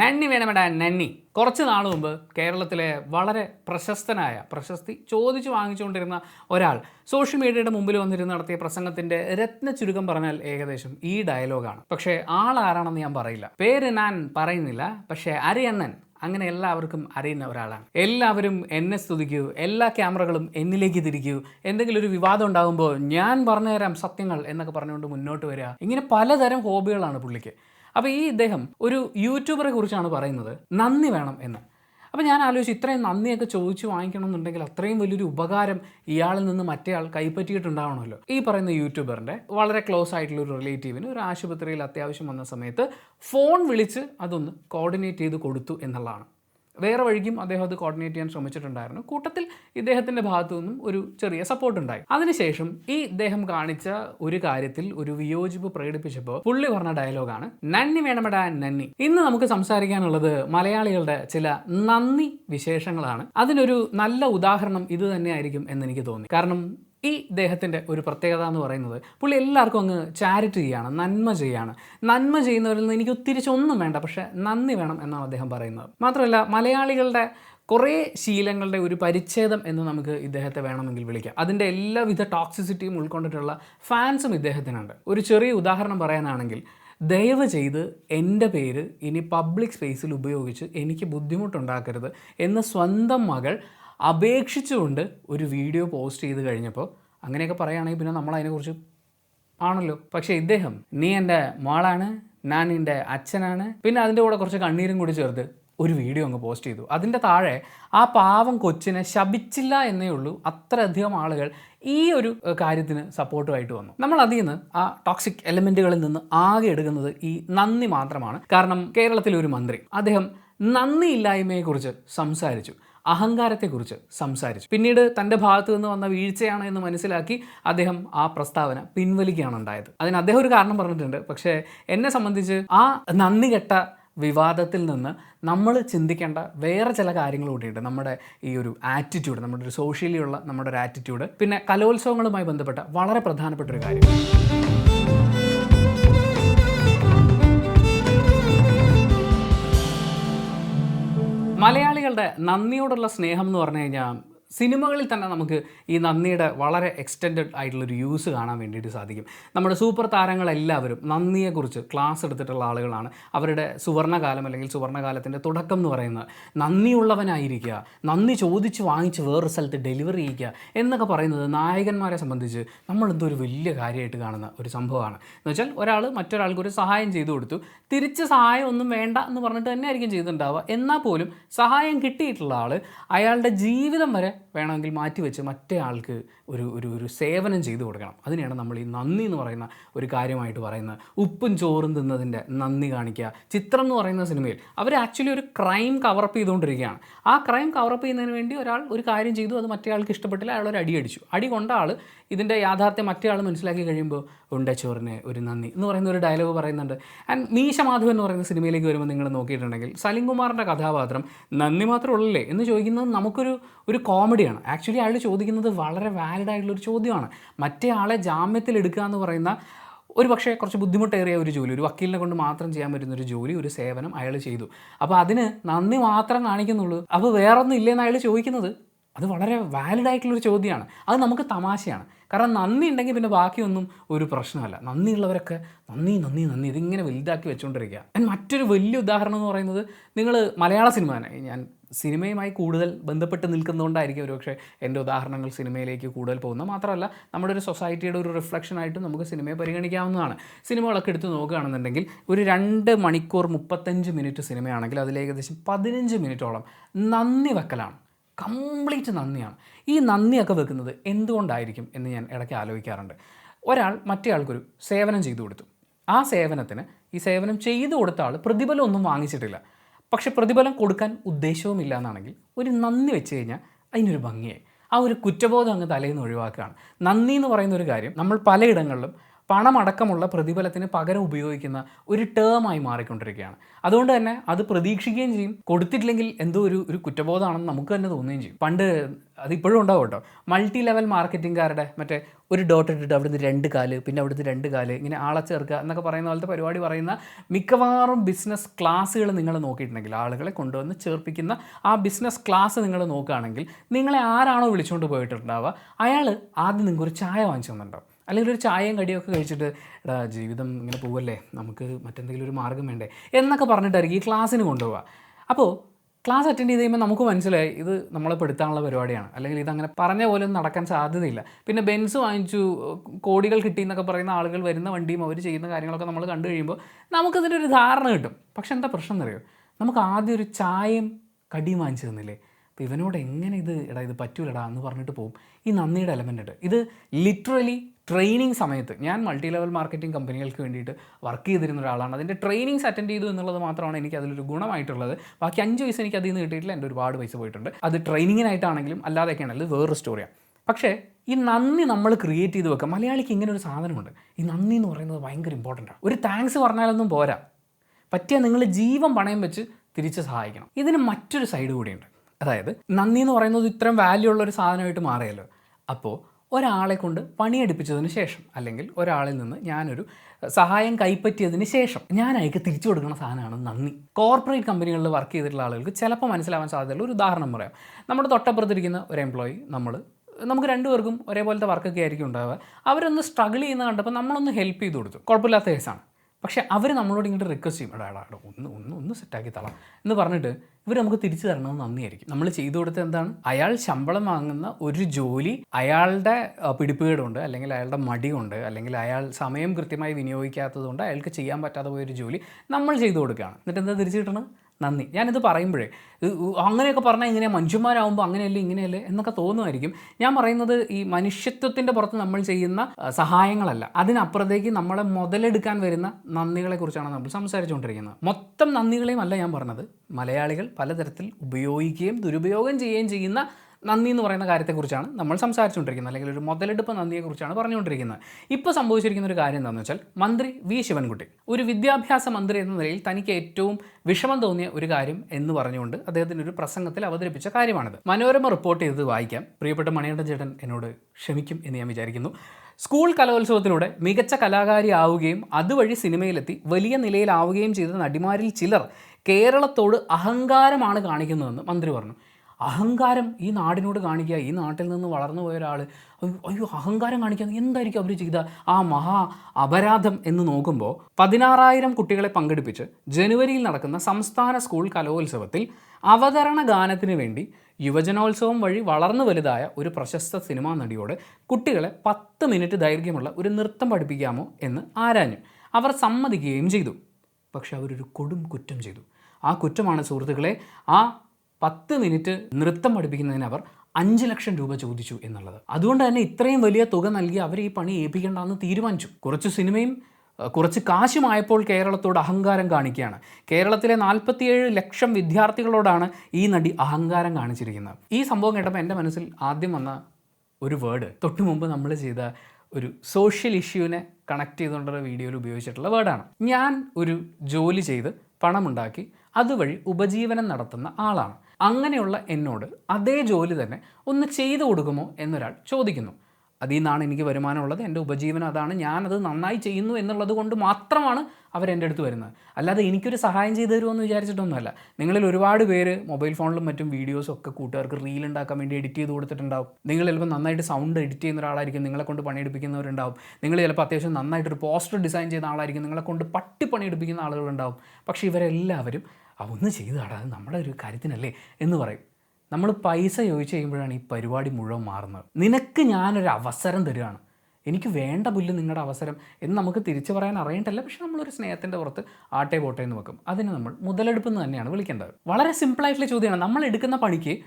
നന്ദി വേണമടാ നന്നി കുറച്ച് നാൾ മുമ്പ് കേരളത്തിലെ വളരെ പ്രശസ്തനായ പ്രശസ്തി ചോദിച്ചു വാങ്ങിച്ചുകൊണ്ടിരുന്ന ഒരാൾ സോഷ്യൽ മീഡിയയുടെ മുമ്പിൽ വന്നിരുന്ന് നടത്തിയ പ്രസംഗത്തിന്റെ രത്ന ചുരുക്കം പറഞ്ഞാൽ ഏകദേശം ഈ ഡയലോഗാണ് പക്ഷേ ആൾ ആരാണെന്ന് ഞാൻ പറയില്ല. പേര് ഞാൻ പറയുന്നില്ല പക്ഷേ അരിയണ്ണൻ അങ്ങനെ എല്ലാവർക്കും അറിയുന്ന ഒരാളാണ്. എല്ലാവരും എന്നെ സ്തുതിക്കൂ എല്ലാ ക്യാമറകളും എന്നിലേക്ക് തിരിക്കൂ. എന്തെങ്കിലും ഒരു വിവാദം ഉണ്ടാകുമ്പോൾ ഞാൻ പറഞ്ഞുതരാം സത്യങ്ങൾ എന്നൊക്കെ പറഞ്ഞുകൊണ്ട് മുന്നോട്ട് വരിക. ഇങ്ങനെ പലതരം ഹോബികളാണ് പുള്ളിക്ക്. അപ്പോൾ ഈ ഇദ്ദേഹം ഒരു യൂട്യൂബറെ കുറിച്ചാണ് പറയുന്നത്. നന്ദി വേണം എന്ന്. അപ്പോൾ ഞാൻ ആലോചിച്ചു ഇത്രയും നന്ദിയൊക്കെ ചോദിച്ചു വാങ്ങിക്കണം എന്നുണ്ടെങ്കിൽ അത്രയും വലിയൊരു ഉപകാരം ഇയാളിൽ നിന്ന് മറ്റേയാൾ കൈപ്പറ്റിയിട്ടുണ്ടാവണമല്ലോ. ഈ പറയുന്ന യൂട്യൂബറിന്റെ വളരെ ക്ലോസ് ആയിട്ടുള്ള ഒരു റിലേറ്റീവിന് ഒരു ആശുപത്രിയിൽ അത്യാവശ്യം വന്ന സമയത്ത് ഫോൺ വിളിച്ച് അതൊന്ന് കോർഡിനേറ്റ് ചെയ്ത് കൊടുത്തു എന്നുള്ളതാണ്. വേറെ വഴിക്കും അദ്ദേഹം അത് കോർഡിനേറ്റ് ചെയ്യാൻ ശ്രമിച്ചിട്ടുണ്ടായിരുന്നു. കൂട്ടത്തിൽ ഇദ്ദേഹത്തിന്റെ ഭാഗത്തു നിന്നും ഒരു ചെറിയ സപ്പോർട്ട് ഉണ്ടായി. അതിനുശേഷം ഈ ഇദ്ദേഹം കാണിച്ച ഒരു കാര്യത്തിൽ ഒരു വിയോജിപ്പ് പ്രകടിപ്പിച്ചപ്പോൾ പുള്ളി പറഞ്ഞ ഡയലോഗാണ് നന്നി വേണമടാ നന്നി ഇന്ന് നമുക്ക് സംസാരിക്കാനുള്ളത് മലയാളികളുടെ ചില നന്ദി വിശേഷങ്ങളാണ്. അതിനൊരു നല്ല ഉദാഹരണം ഇത് തന്നെയായിരിക്കും എന്ന് എനിക്ക് തോന്നി. കാരണം ഈ ഇദ്ദേഹത്തിന്റെ ഒരു പ്രത്യേകത എന്ന് പറയുന്നത് പുള്ളി എല്ലാവർക്കും അങ്ങ് ചാരിറ്റി ചെയ്യാണ് നന്മ ചെയ്യാണ്. നന്മ ചെയ്യുന്നവരിൽ നിന്ന് എനിക്ക് തിരിച്ചൊന്നും വേണ്ട പക്ഷേ നന്ദി വേണം എന്നാണ് അദ്ദേഹം പറയുന്നത്. മാത്രമല്ല മലയാളികളുടെ കുറേ ശീലങ്ങളുടെ ഒരു പരിച്ഛേദം എന്ന് നമുക്ക് ഇദ്ദേഹത്തെ വേണമെങ്കിൽ വിളിക്കാം. അതിന്റെ എല്ലാവിധ ടോക്സിസിറ്റിയും ഉൾക്കൊണ്ടിട്ടുള്ള ഫാൻസും ഇദ്ദേഹത്തിനുണ്ട്. ഒരു ചെറിയ ഉദാഹരണം പറയാനാണെങ്കിൽ ദയവ് ചെയ്ത് എന്റെ പേര് ഇനി പബ്ലിക് സ്പേസിൽ ഉപയോഗിച്ച് എനിക്ക് ബുദ്ധിമുട്ടുണ്ടാക്കരുത് എന്ന് സ്വന്തം മകൾ അപേക്ഷിച്ചുകൊണ്ട് ഒരു വീഡിയോ പോസ്റ്റ് ചെയ്ത് കഴിഞ്ഞപ്പോൾ അങ്ങനെയൊക്കെ പറയുകയാണെങ്കിൽ പിന്നെ നമ്മൾ അതിനെക്കുറിച്ച് ആണല്ലോ. പക്ഷേ ഇദ്ദേഹം നീ എന്റെ മോളാണ് ഞാൻ നിന്റെ അച്ഛനാണ്. പിന്നെ അതിന്റെ കൂടെ കുറച്ച് കണ്ണീരും കൂടി ചേർത്ത് ഒരു വീഡിയോ അങ്ങ് പോസ്റ്റ് ചെയ്തു. അതിന്റെ താഴെ ആ പാവം കൊച്ചിനെ ശപിച്ചില്ല എന്നേ ഉള്ളൂ. അത്രയധികം ആളുകൾ ഈ ഒരു കാര്യത്തിന് സപ്പോർട്ടുമായിട്ട് വന്നു. നമ്മൾ അതിൽ നിന്ന് ആ ടോക്സിക് എലമെന്റുകളിൽ നിന്ന് ആകെ എടുക്കുന്നത് ഈ നന്ദി മാത്രമാണ്. കാരണം കേരളത്തിലെ ഒരു മന്ത്രി അദ്ദേഹം നന്ദിയില്ലായ്മയെക്കുറിച്ച് സംസാരിച്ചു. അഹങ്കാരത്തെക്കുറിച്ച് സംസാരിച്ചു. പിന്നീട് തന്റെ ഭാഗത്തു നിന്ന് വന്ന വീഴ്ചയാണ് എന്ന് മനസ്സിലാക്കി അദ്ദേഹം ആ പ്രസ്താവന പിൻവലിക്കുകയാണ് ഉണ്ടായത്. അതിന് അദ്ദേഹം ഒരു കാരണം പറഞ്ഞിട്ടുണ്ട്. പക്ഷേ എന്നെ സംബന്ധിച്ച് ആ നന്ദി കെട്ട വിവാദത്തിൽ നിന്ന് നമ്മൾ ചിന്തിക്കേണ്ട വേറെ ചില കാര്യങ്ങൾ കൂടിയുണ്ട്. നമ്മുടെ ഈ ഒരു ആറ്റിറ്റ്യൂഡ് നമ്മുടെ ഒരു സോഷ്യലിയുള്ള നമ്മുടെ ഒരു ആറ്റിറ്റ്യൂഡ് പിന്നെ കലോത്സവങ്ങളുമായി ബന്ധപ്പെട്ട വളരെ പ്രധാനപ്പെട്ട ഒരു കാര്യം. മലയാളികളുടെ നന്ദിയോടുള്ള സ്നേഹം എന്ന് പറഞ്ഞു കഴിഞ്ഞാൽ സിനിമകളിൽ തന്നെ നമുക്ക് ഈ നന്ദിയുടെ വളരെ എക്സ്റ്റെൻഡഡ് ആയിട്ടുള്ളൊരു യൂസ് കാണാൻ വേണ്ടിയിട്ട് സാധിക്കും. നമ്മുടെ സൂപ്പർ താരങ്ങളെല്ലാവരും നന്ദിയെക്കുറിച്ച് ക്ലാസ് എടുത്തിട്ടുള്ള ആളുകളാണ്. അവരുടെ സുവർണകാലം അല്ലെങ്കിൽ സുവർണകാലത്തിന്റെ തുടക്കം എന്ന് പറയുന്നത് നന്ദിയുള്ളവനായിരിക്കുക നന്ദി ചോദിച്ച് വാങ്ങിച്ച് വേറൊരു സ്ഥലത്ത് ഡെലിവറി ചെയ്യിക്കുക എന്നൊക്കെ പറയുന്നത് നായകന്മാരെ സംബന്ധിച്ച് നമ്മളെന്തോ ഒരു വലിയ കാര്യമായിട്ട് കാണുന്ന ഒരു സംഭവമാണ്. എന്ന് വെച്ചാൽ ഒരാൾ മറ്റൊരാൾക്ക് ഒരു സഹായം ചെയ്തു കൊടുത്തു. തിരിച്ച് സഹായം ഒന്നും വേണ്ട എന്ന് പറഞ്ഞിട്ട് തന്നെ ആയിരിക്കും ചെയ്തിട്ടുണ്ടാവുക. എന്നാൽ പോലും സഹായം കിട്ടിയിട്ടുള്ള ആൾ അയാളുടെ ജീവിതം വരെ വേണമെങ്കിൽ മാറ്റിവെച്ച് മറ്റേ ആൾക്ക് ഒരു ഒരു ഒരു സേവനം ചെയ്തു കൊടുക്കണം. അതിനെയാണ് നമ്മൾ ഈ നന്ദി എന്ന് പറയുന്ന ഒരു കാര്യമായിട്ട് പറയുന്നത്. ഉപ്പും ചോറും തിന്നതിന്റെ നന്ദി കാണിക്കുക. ചിത്രം എന്ന് പറയുന്ന സിനിമയിൽ അവർ ആക്ച്വലി ഒരു ക്രൈം കവറപ്പ് ചെയ്തുകൊണ്ടിരിക്കുകയാണ്. ആ ക്രൈം കവറപ്പ് ചെയ്യുന്നതിന് വേണ്ടി ഒരാൾ ഒരു കാര്യം ചെയ്തു. അത് മറ്റേ ആൾക്ക് ഇഷ്ടപ്പെട്ടില്ല. അയാൾ ഒരു അടി അടിച്ചു. അടി കൊണ്ട ആൾ ഇതിന്റെ യാഥാർത്ഥ്യം മറ്റേ ആൾ മനസ്സിലാക്കി കഴിയുമ്പോൾ ഉണ്ട ചോറിനെ ഒരു നന്ദി എന്ന് പറയുന്ന ഒരു ഡയലോഗ് പറയുന്നുണ്ട്. ആൻഡ് മീശ മാധവൻ എന്ന് പറയുന്ന സിനിമയിലേക്ക് വരുമ്പോൾ നിങ്ങൾ നോക്കിയിട്ടുണ്ടെങ്കിൽ സലിംകുമാറിന്റെ കഥാപാത്രം നന്ദി മാത്രമേ ഉള്ളല്ലേ എന്ന് ചോദിക്കുന്നത് നമുക്കൊരു ഒരു കോമഡിയാണ്. ആക്ച്വലി അയാൾ ചോദിക്കുന്നത് വളരെ വാലിഡ് ആയിട്ടുള്ളൊരു ചോദ്യമാണ്. മറ്റേ ആളെ ജാമ്യത്തിൽ എടുക്കുക എന്ന് പറയുന്ന ഒരു പക്ഷേ കുറച്ച് ബുദ്ധിമുട്ടേറിയ ഒരു ജോലി ഒരു വക്കീലിനെ കൊണ്ട് മാത്രം ചെയ്യാൻ പറ്റുന്ന ഒരു ജോലി ഒരു സേവനം അയാൾ ചെയ്തു. അപ്പോൾ അതിന് നന്ദി മാത്രം കാണിക്കുന്നുള്ളൂ. അപ്പോൾ വേറൊന്നും ഇല്ലെന്ന് അയാൾ ചോദിക്കുന്നത്? അത് വളരെ വാലിഡ് ആയിട്ടുള്ളൊരു ചോദ്യമാണ്. അത് നമുക്ക് തമാശയാണ്. കാരണം നന്ദി ഉണ്ടെങ്കിൽ പിന്നെ ബാക്കിയൊന്നും ഒരു പ്രശ്നമല്ല. നന്ദിയുള്ളവരൊക്കെ നന്ദി നന്ദി നന്ദി ഇതിങ്ങനെ വലുതാക്കി വെച്ചുകൊണ്ടിരിക്കുക മറ്റൊരു വലിയ ഉദാഹരണം എന്ന് പറയുന്നത് നിങ്ങൾ മലയാള സിനിമ തന്നെ. ഞാൻ സിനിമയുമായി കൂടുതൽ ബന്ധപ്പെട്ട് നിൽക്കുന്നതുകൊണ്ടായിരിക്കും ഒരുപക്ഷെ എന്റെ ഉദാഹരണങ്ങൾ സിനിമയിലേക്ക് കൂടുതൽ പോകുന്നത്. മാത്രമല്ല നമ്മുടെ ഒരു സൊസൈറ്റിയുടെ ഒരു റിഫ്ലക്ഷനായിട്ടും നമുക്ക് സിനിമയെ പരിഗണിക്കാവുന്നതാണ്. സിനിമകളൊക്കെ എടുത്ത് നോക്കുകയാണെന്നുണ്ടെങ്കിൽ ഒരു രണ്ട് മണിക്കൂർ മുപ്പത്തഞ്ച് മിനിറ്റ് സിനിമയാണെങ്കിൽ അതിലേകദേശം പതിനഞ്ച് മിനിറ്റോളം നന്ദി വെക്കലാണ്. കംപ്ലീറ്റ് നന്ദിയാണ്. ഈ നന്ദിയൊക്കെ വെക്കുന്നത് എന്തുകൊണ്ടായിരിക്കും എന്ന് ഞാൻ ഇടയ്ക്ക് ആലോചിക്കാറുണ്ട്. ഒരാൾ മറ്റേയാൾക്കൊരു സേവനം ചെയ്തു കൊടുത്തു. ആ സേവനത്തിന് ഈ സേവനം ചെയ്തു കൊടുത്ത ആൾ പ്രതിഫലമൊന്നും വാങ്ങിച്ചിട്ടില്ല. പക്ഷെ പ്രതിഫലം കൊടുക്കാൻ ഉദ്ദേശവുമില്ല എന്നാണെങ്കിൽ ഒരു നന്ദി വെച്ച് കഴിഞ്ഞാൽ അതിനൊരു ഭംഗിയായി. ആ ഒരു കുറ്റബോധം അങ്ങ് തലേന്ന് ഒഴിവാക്കുകയാണ്. നന്ദി എന്ന് പറയുന്ന ഒരു കാര്യം നമ്മൾ പലയിടങ്ങളിലും പണമടക്കമുള്ള പ്രതിഫലത്തിന് പകരം ഉപയോഗിക്കുന്ന ഒരു ടേമായി മാറിക്കൊണ്ടിരിക്കുകയാണ്. അതുകൊണ്ട് തന്നെ അത് പ്രതീക്ഷിക്കുകയും ചെയ്യും. കൊടുത്തിട്ടില്ലെങ്കിൽ എന്തോ ഒരു ഒരു കുറ്റബോധമാണെന്ന് നമുക്ക് തന്നെ തോന്നുകയും ചെയ്യും. പണ്ട് അതിപ്പോഴും ഉണ്ടാവും കേട്ടോ. മൾട്ടി ലെവൽ മാർക്കറ്റിംഗുകാരുടെ മറ്റേ ഒരു ഡോട്ട് ഇട്ടിട്ട് അവിടുന്ന് രണ്ട് കാൽ പിന്നെ അവിടുന്ന് രണ്ട് കാൽ ഇങ്ങനെ ആളെ ചേർക്കുക എന്നൊക്കെ പറയുന്ന പോലത്തെ പരിപാടി പറയുന്ന മിക്കവാറും ബിസിനസ് ക്ലാസ്സുകൾ നിങ്ങൾ നോക്കിയിട്ടുണ്ടെങ്കിൽ ആളുകളെ കൊണ്ടുവന്ന് ചേർപ്പിക്കുന്ന ആ ബിസിനസ് ക്ലാസ് നിങ്ങൾ നോക്കുകയാണെങ്കിൽ നിങ്ങളെ ആരാണോ വിളിച്ചുകൊണ്ട് പോയിട്ടുണ്ടാവുക അയാൾ ആദ്യം നിങ്ങൾക്ക് ഒരു ചായ വാങ്ങിച്ചു തന്നിട്ടുണ്ടാവും. അല്ലെങ്കിൽ ഒരു ചായയും കടിയൊക്കെ കഴിച്ചിട്ട് എടാ ജീവിതം ഇങ്ങനെ പോവല്ലേ? നമുക്ക് മറ്റെന്തെങ്കിലും ഒരു മാർഗം വേണ്ടേ? എന്നൊക്കെ പറഞ്ഞിട്ടായിരിക്കും ഈ ക്ലാസ്സിന് കൊണ്ടുപോവുക. അപ്പോൾ ക്ലാസ് അറ്റൻഡ് ചെയ്ത് കഴിയുമ്പോൾ നമുക്ക് മനസ്സിലായി ഇത് നമ്മളെ പെടുത്താനുള്ള പരിപാടിയാണ്. അല്ലെങ്കിൽ ഇതങ്ങനെ പറഞ്ഞ പോലെ ഒന്നും നടക്കാൻ സാധ്യതയില്ല. പിന്നെ ബെൻസ് വാങ്ങിച്ചു കോടികൾ കിട്ടി എന്നൊക്കെ പറയുന്ന ആളുകൾ വരുന്ന വണ്ടിയും അവർ ചെയ്യുന്ന കാര്യങ്ങളൊക്കെ നമ്മൾ കണ്ടു കഴിയുമ്പോൾ നമുക്കതിന്റെ ഒരു ധാരണ കിട്ടും. പക്ഷെ എന്താ പ്രശ്നം എന്നറിയോ? നമുക്ക് ആദ്യം ഒരു ചായയും കടിയും വാങ്ങിച്ചു തന്നില്ലേ? അപ്പോൾ ഇവനോട് എങ്ങനെ ഇത് എടാ ഇത് പറ്റൂലടാ എന്ന് പറഞ്ഞിട്ട് പോകും ഈ നന്ദിയുടെ എലമെന്റ് ഉണ്ട്. ഇത് ലിറ്ററലി ട്രെയിനിങ് സമയത്ത് ഞാൻ മൾട്ടി ലെവൽ മാർക്കറ്റിംഗ് കമ്പനികൾക്ക് വേണ്ടിയിട്ട് വർക്ക് ചെയ്തിരുന്ന ഒരാളാണ്. അതിന്റെ ട്രെയിനിങ്സ് അറ്റൻഡ് ചെയ്തു എന്നുള്ളത് മാത്രമാണ് എനിക്ക് അതിലൊരു ഗുണമായിട്ടുള്ളത്. ബാക്കി അഞ്ച് പൈസ എനിക്ക് അതിൽ നിന്ന് കിട്ടിയിട്ടില്ല. എന്റെ ഒരുപാട് പൈസ പോയിട്ടുണ്ട്. അത് ട്രെയിനിങ്ങിനായിട്ടാണെങ്കിലും അല്ലാതെയൊക്കെയാണെങ്കിൽ അത് വേറൊരു സ്റ്റോറിയാണ് പക്ഷേ ഈ നന്ദി നമ്മൾ ക്രിയേറ്റ് ചെയ്ത് വെക്കാം മലയാളിക്ക് ഇങ്ങനെ ഒരു സാധനമുണ്ട്. ഈ നന്ദി എന്ന് പറയുന്നത് ഭയങ്കര ഇമ്പോർട്ടന്റ് ആണ്. ഒരു താങ്ക്സ് പറഞ്ഞാലൊന്നും പോരാ. പറ്റിയ നിങ്ങൾ ജീവൻ പണയം വെച്ച് തിരിച്ച് സഹായിക്കണം. ഇതിന് മറ്റൊരു സൈഡ് കൂടിയുണ്ട്. അതായത് നന്ദി എന്ന് പറയുന്നത് ഇത്രയും വാല്യൂ ഉള്ള ഒരു സാധനമായിട്ട് മാറിയല്ലോ. അപ്പോൾ ഒരാളെ കൊണ്ട് പണിയെടുപ്പിച്ചതിന് ശേഷം അല്ലെങ്കിൽ ഒരാളിൽ നിന്ന് ഞാനൊരു സഹായം കൈപ്പറ്റിയതിന് ശേഷം ഞാൻ അയക്ക് തിരിച്ചു കൊടുക്കുന്ന സാധനമാണ് നന്ദി. കോർപ്പറേറ്റ് കമ്പനികളിൽ വർക്ക് ചെയ്തിട്ടുള്ള ആളുകൾക്ക് ചിലപ്പോൾ മനസ്സിലാവാൻ സാധ്യതയുള്ള ഒരു ഉദാഹരണം പറയാം. നമ്മുടെ തൊട്ടപ്പുറത്തിരിക്കുന്ന ഒരു എംപ്ലോയി നമ്മൾ നമുക്ക് രണ്ടുപേർക്കും ഒരേപോലത്തെ വർക്കൊക്കെ ആയിരിക്കും ഉണ്ടാവുക. അവരൊന്ന് സ്ട്രഗിൾ ചെയ്യുന്ന കണ്ടപ്പോൾ നമ്മളൊന്ന് ഹെൽപ്പ് ചെയ്ത് കൊടുത്തു. കുഴപ്പമില്ലാത്ത കേസാണ് പക്ഷേ അവർ നമ്മളോട് ഇങ്ങോട്ട് റിക്വസ്റ്റ് ചെയ്യും എടാ എടാ ഒന്ന് ഒന്ന് ഒന്ന് സെറ്റാക്കി തളാം എന്ന് പറഞ്ഞിട്ട് ഇവർ നമുക്ക് തിരിച്ചു തരണമെന്ന് നന്ദിയായിരിക്കും. നമ്മൾ ചെയ്തു കൊടുത്തത് എന്താണ്? അയാൾ ശമ്പളം വാങ്ങുന്ന ഒരു ജോലി അയാളുടെ പിടിപ്പുകേടുണ്ട് അല്ലെങ്കിൽ അയാളുടെ മടിയുണ്ട് അല്ലെങ്കിൽ അയാൾ സമയം കൃത്യമായി വിനിയോഗിക്കാത്തതുകൊണ്ട് അയാൾക്ക് ചെയ്യാൻ പറ്റാതെ പോയൊരു ജോലി നമ്മൾ ചെയ്തു കൊടുക്കുകയാണ്. എന്നിട്ട് എന്താ തിരിച്ചു കിട്ടണം? നന്ദി. ഞാനിത് പറയുമ്പോഴേ അങ്ങനെയൊക്കെ പറഞ്ഞാൽ ഇങ്ങനെ മനുഷ്യന്മാരാകുമ്പോൾ അങ്ങനെയല്ലേ ഇങ്ങനെയല്ലേ എന്നൊക്കെ തോന്നുമായിരിക്കും. ഞാൻ പറയുന്നത് ഈ മനുഷ്യത്വത്തിന്റെ പുറത്ത് നമ്മൾ ചെയ്യുന്ന സഹായങ്ങളല്ല. അതിനപ്പുറത്തേക്ക് നമ്മളെ മുതലെടുക്കാൻ വരുന്ന നന്ദികളെക്കുറിച്ചാണ് നമ്മൾ സംസാരിച്ചുകൊണ്ടിരിക്കുന്നത്. മൊത്തം നന്ദികളെയും അല്ല ഞാൻ പറഞ്ഞത്. മലയാളികൾ പലതരത്തിൽ ഉപയോഗിക്കുകയും ദുരുപയോഗം ചെയ്യുകയും ചെയ്യുന്ന നന്ദി എന്ന് പറയുന്ന കാര്യത്തെക്കുറിച്ചാണ് നമ്മൾ സംസാരിച്ചുകൊണ്ടിരിക്കുന്നത്. അല്ലെങ്കിൽ ഒരു മുതലെടുപ്പ് നന്ദിയെക്കുറിച്ചാണ് പറഞ്ഞുകൊണ്ടിരിക്കുന്നത്. ഇപ്പോൾ സംഭവിച്ചിരിക്കുന്ന ഒരു കാര്യം എന്താണെന്ന് വെച്ചാൽ മന്ത്രി വി ശിവൻകുട്ടി ഒരു വിദ്യാഭ്യാസ മന്ത്രി എന്ന നിലയിൽ തനിക്ക് ഏറ്റവും വിഷമം തോന്നിയ ഒരു കാര്യം എന്ന് പറഞ്ഞുകൊണ്ട് അദ്ദേഹത്തിന്റെ ഒരു പ്രസംഗത്തിൽ അവതരിപ്പിച്ച കാര്യമാണിത്. മനോരമ റിപ്പോർട്ട് ചെയ്തത് വായിക്കാം. പ്രിയപ്പെട്ട മണികണ്ഠൻ ചേട്ടൻ എന്നോട് ക്ഷമിക്കും എന്ന് ഞാൻ വിചാരിക്കുന്നു. സ്കൂൾ കലോത്സവത്തിലൂടെ മികച്ച കലാകാരിയാവുകയും അതുവഴി സിനിമയിലെത്തി വലിയ നിലയിലാവുകയും ചെയ്ത നടിമാരിൽ ചിലർ കേരളത്തോട് അഹങ്കാരമാണ് കാണിക്കുന്നതെന്ന് മന്ത്രി പറഞ്ഞു. അഹങ്കാരം ഈ നാടിനോട് കാണിക്കുക ഈ നാട്ടിൽ നിന്ന് വളർന്നു പോയ ഒരാൾ അയ്യോ അഹങ്കാരം കാണിക്കുക എന്തായിരിക്കും അവർ ചെയ്ത? ആ മഹാ അപരാധം എന്ന് നോക്കുമ്പോൾ പതിനാറായിരം കുട്ടികളെ പങ്കെടുപ്പിച്ച് ജനുവരിയിൽ നടക്കുന്ന സംസ്ഥാന സ്കൂൾ കലോത്സവത്തിൽ അവതരണ ഗാനത്തിന് വേണ്ടി യുവജനോത്സവം വഴി വളർന്നു വലുതായ ഒരു പ്രശസ്ത സിനിമാ നടിയോട് കുട്ടികളെ പത്ത് മിനിറ്റ് ദൈർഘ്യമുള്ള ഒരു നൃത്തം പഠിപ്പിക്കാമോ എന്ന് ആരാഞ്ഞു. അവർ സമ്മതിക്കുകയും ചെയ്തു. പക്ഷെ അവരൊരു കൊടും കുറ്റം ചെയ്തു. ആ കുറ്റമാണ് സുഹൃത്തുക്കളെ ആ പത്ത് മിനിറ്റ് നൃത്തം പഠിപ്പിക്കുന്നതിന് അവർ അഞ്ച് ലക്ഷം രൂപ ചോദിച്ചു എന്നുള്ളത്. അതുകൊണ്ട് തന്നെ ഇത്രയും വലിയ തുക നൽകി അവർ ഈ പണി ഏൽപ്പിക്കേണ്ടെന്ന് തീരുമാനിച്ചു. കുറച്ച് സിനിമയും കുറച്ച് കാശുമായപ്പോൾ കേരളത്തോട് അഹങ്കാരം കാണിക്കുകയാണ്. കേരളത്തിലെ നാൽപ്പത്തിയേഴ് ലക്ഷം വിദ്യാർത്ഥികളോടാണ് ഈ നടി അഹങ്കാരം കാണിച്ചിരിക്കുന്നത്. ഈ സംഭവം കേട്ടപ്പോൾ എന്റെ മനസ്സിൽ ആദ്യം വന്ന ഒരു വേർഡ് തൊട്ടു മുമ്പ് നമ്മൾ ചെയ്ത ഒരു സോഷ്യൽ ഇഷ്യൂവിനെ കണക്ട് ചെയ്തുകൊണ്ടുള്ള വീഡിയോയിൽ ഉപയോഗിച്ചിട്ടുള്ള വേർഡാണ്. ഞാൻ ഒരു ജോലി ചെയ്ത് പണമുണ്ടാക്കി അതുവഴി ഉപജീവനം നടത്തുന്ന ആളാണ്. അങ്ങനെയുള്ള എന്നോട് അതേ ജോലി തന്നെ ഒന്ന് ചെയ്തു കൊടുക്കുമോ എന്നൊരാൾ ചോദിക്കുന്നു. അതിൽ നിന്നാണ് എനിക്ക് വരുമാനമുള്ളത് എന്റെ ഉപജീവനം അതാണ് ഞാനത് നന്നായി ചെയ്യുന്നു എന്നുള്ളത് കൊണ്ട് മാത്രമാണ് അവരെന്റെ അടുത്ത് വരുന്നത്. അല്ലാതെ എനിക്കൊരു സഹായം ചെയ്തു തരുമെന്ന് വിചാരിച്ചിട്ടൊന്നുമല്ല. നിങ്ങളിൽ ഒരുപാട് പേര് മൊബൈൽ ഫോണിലും മറ്റും വീഡിയോസും ഒക്കെ കൂട്ടുകാർക്ക് റീൽ ഉണ്ടാക്കാൻ വേണ്ടി എഡിറ്റ് ചെയ്ത് കൊടുത്തിട്ടുണ്ടാവും. നിങ്ങൾ ചിലപ്പോൾ നന്നായിട്ട് സൗണ്ട് എഡിറ്റ് ചെയ്യുന്ന ഒരാളായിരിക്കും നിങ്ങളെ കൊണ്ട് പണിയെടുപ്പിക്കുന്നവരുണ്ടാവും. നിങ്ങൾ ചിലപ്പോൾ അത്യാവശ്യം നന്നായിട്ടൊരു പോസ്റ്റർ ഡിസൈൻ ചെയ്യുന്ന ആളായിരിക്കും നിങ്ങളെ കൊണ്ട് പട്ടി പണിയെടുപ്പിക്കുന്ന ആളുകളുണ്ടാവും. പക്ഷേ ഇവരെല്ലാവരും അതൊന്നും ചെയ്തു ചെയ്താടാ നമ്മുടെ ഒരു കാര്യത്തിനല്ലേ? എന്ന് പറയും. നമ്മൾ പൈസ ചോദിച്ചു കഴിയുമ്പോഴാണ് ഈ പരിപാടി മുഴുവൻ മാറുന്നത്. നിനക്ക് ഞാനൊരു അവസരം തരികയാണ് എനിക്ക് വേണ്ട പുല്ല് നിങ്ങളുടെ അവസരം എന്ന് നമുക്ക് തിരിച്ചു പറയാൻ അറിയണ്ടല്ല. പക്ഷെ നമ്മളൊരു സ്നേഹത്തിന്റെ പുറത്ത് ആട്ടെ പോട്ടെ എന്ന് വെക്കും. അതിന് നമ്മൾ മുതലെടുപ്പ് എന്ന് തന്നെയാണ് വിളിക്കേണ്ടത്. വളരെ സിമ്പിളായിട്ടുള്ള ചോദ്യമാണ്. നമ്മൾ എടുക്കുന്ന പണിക്ക്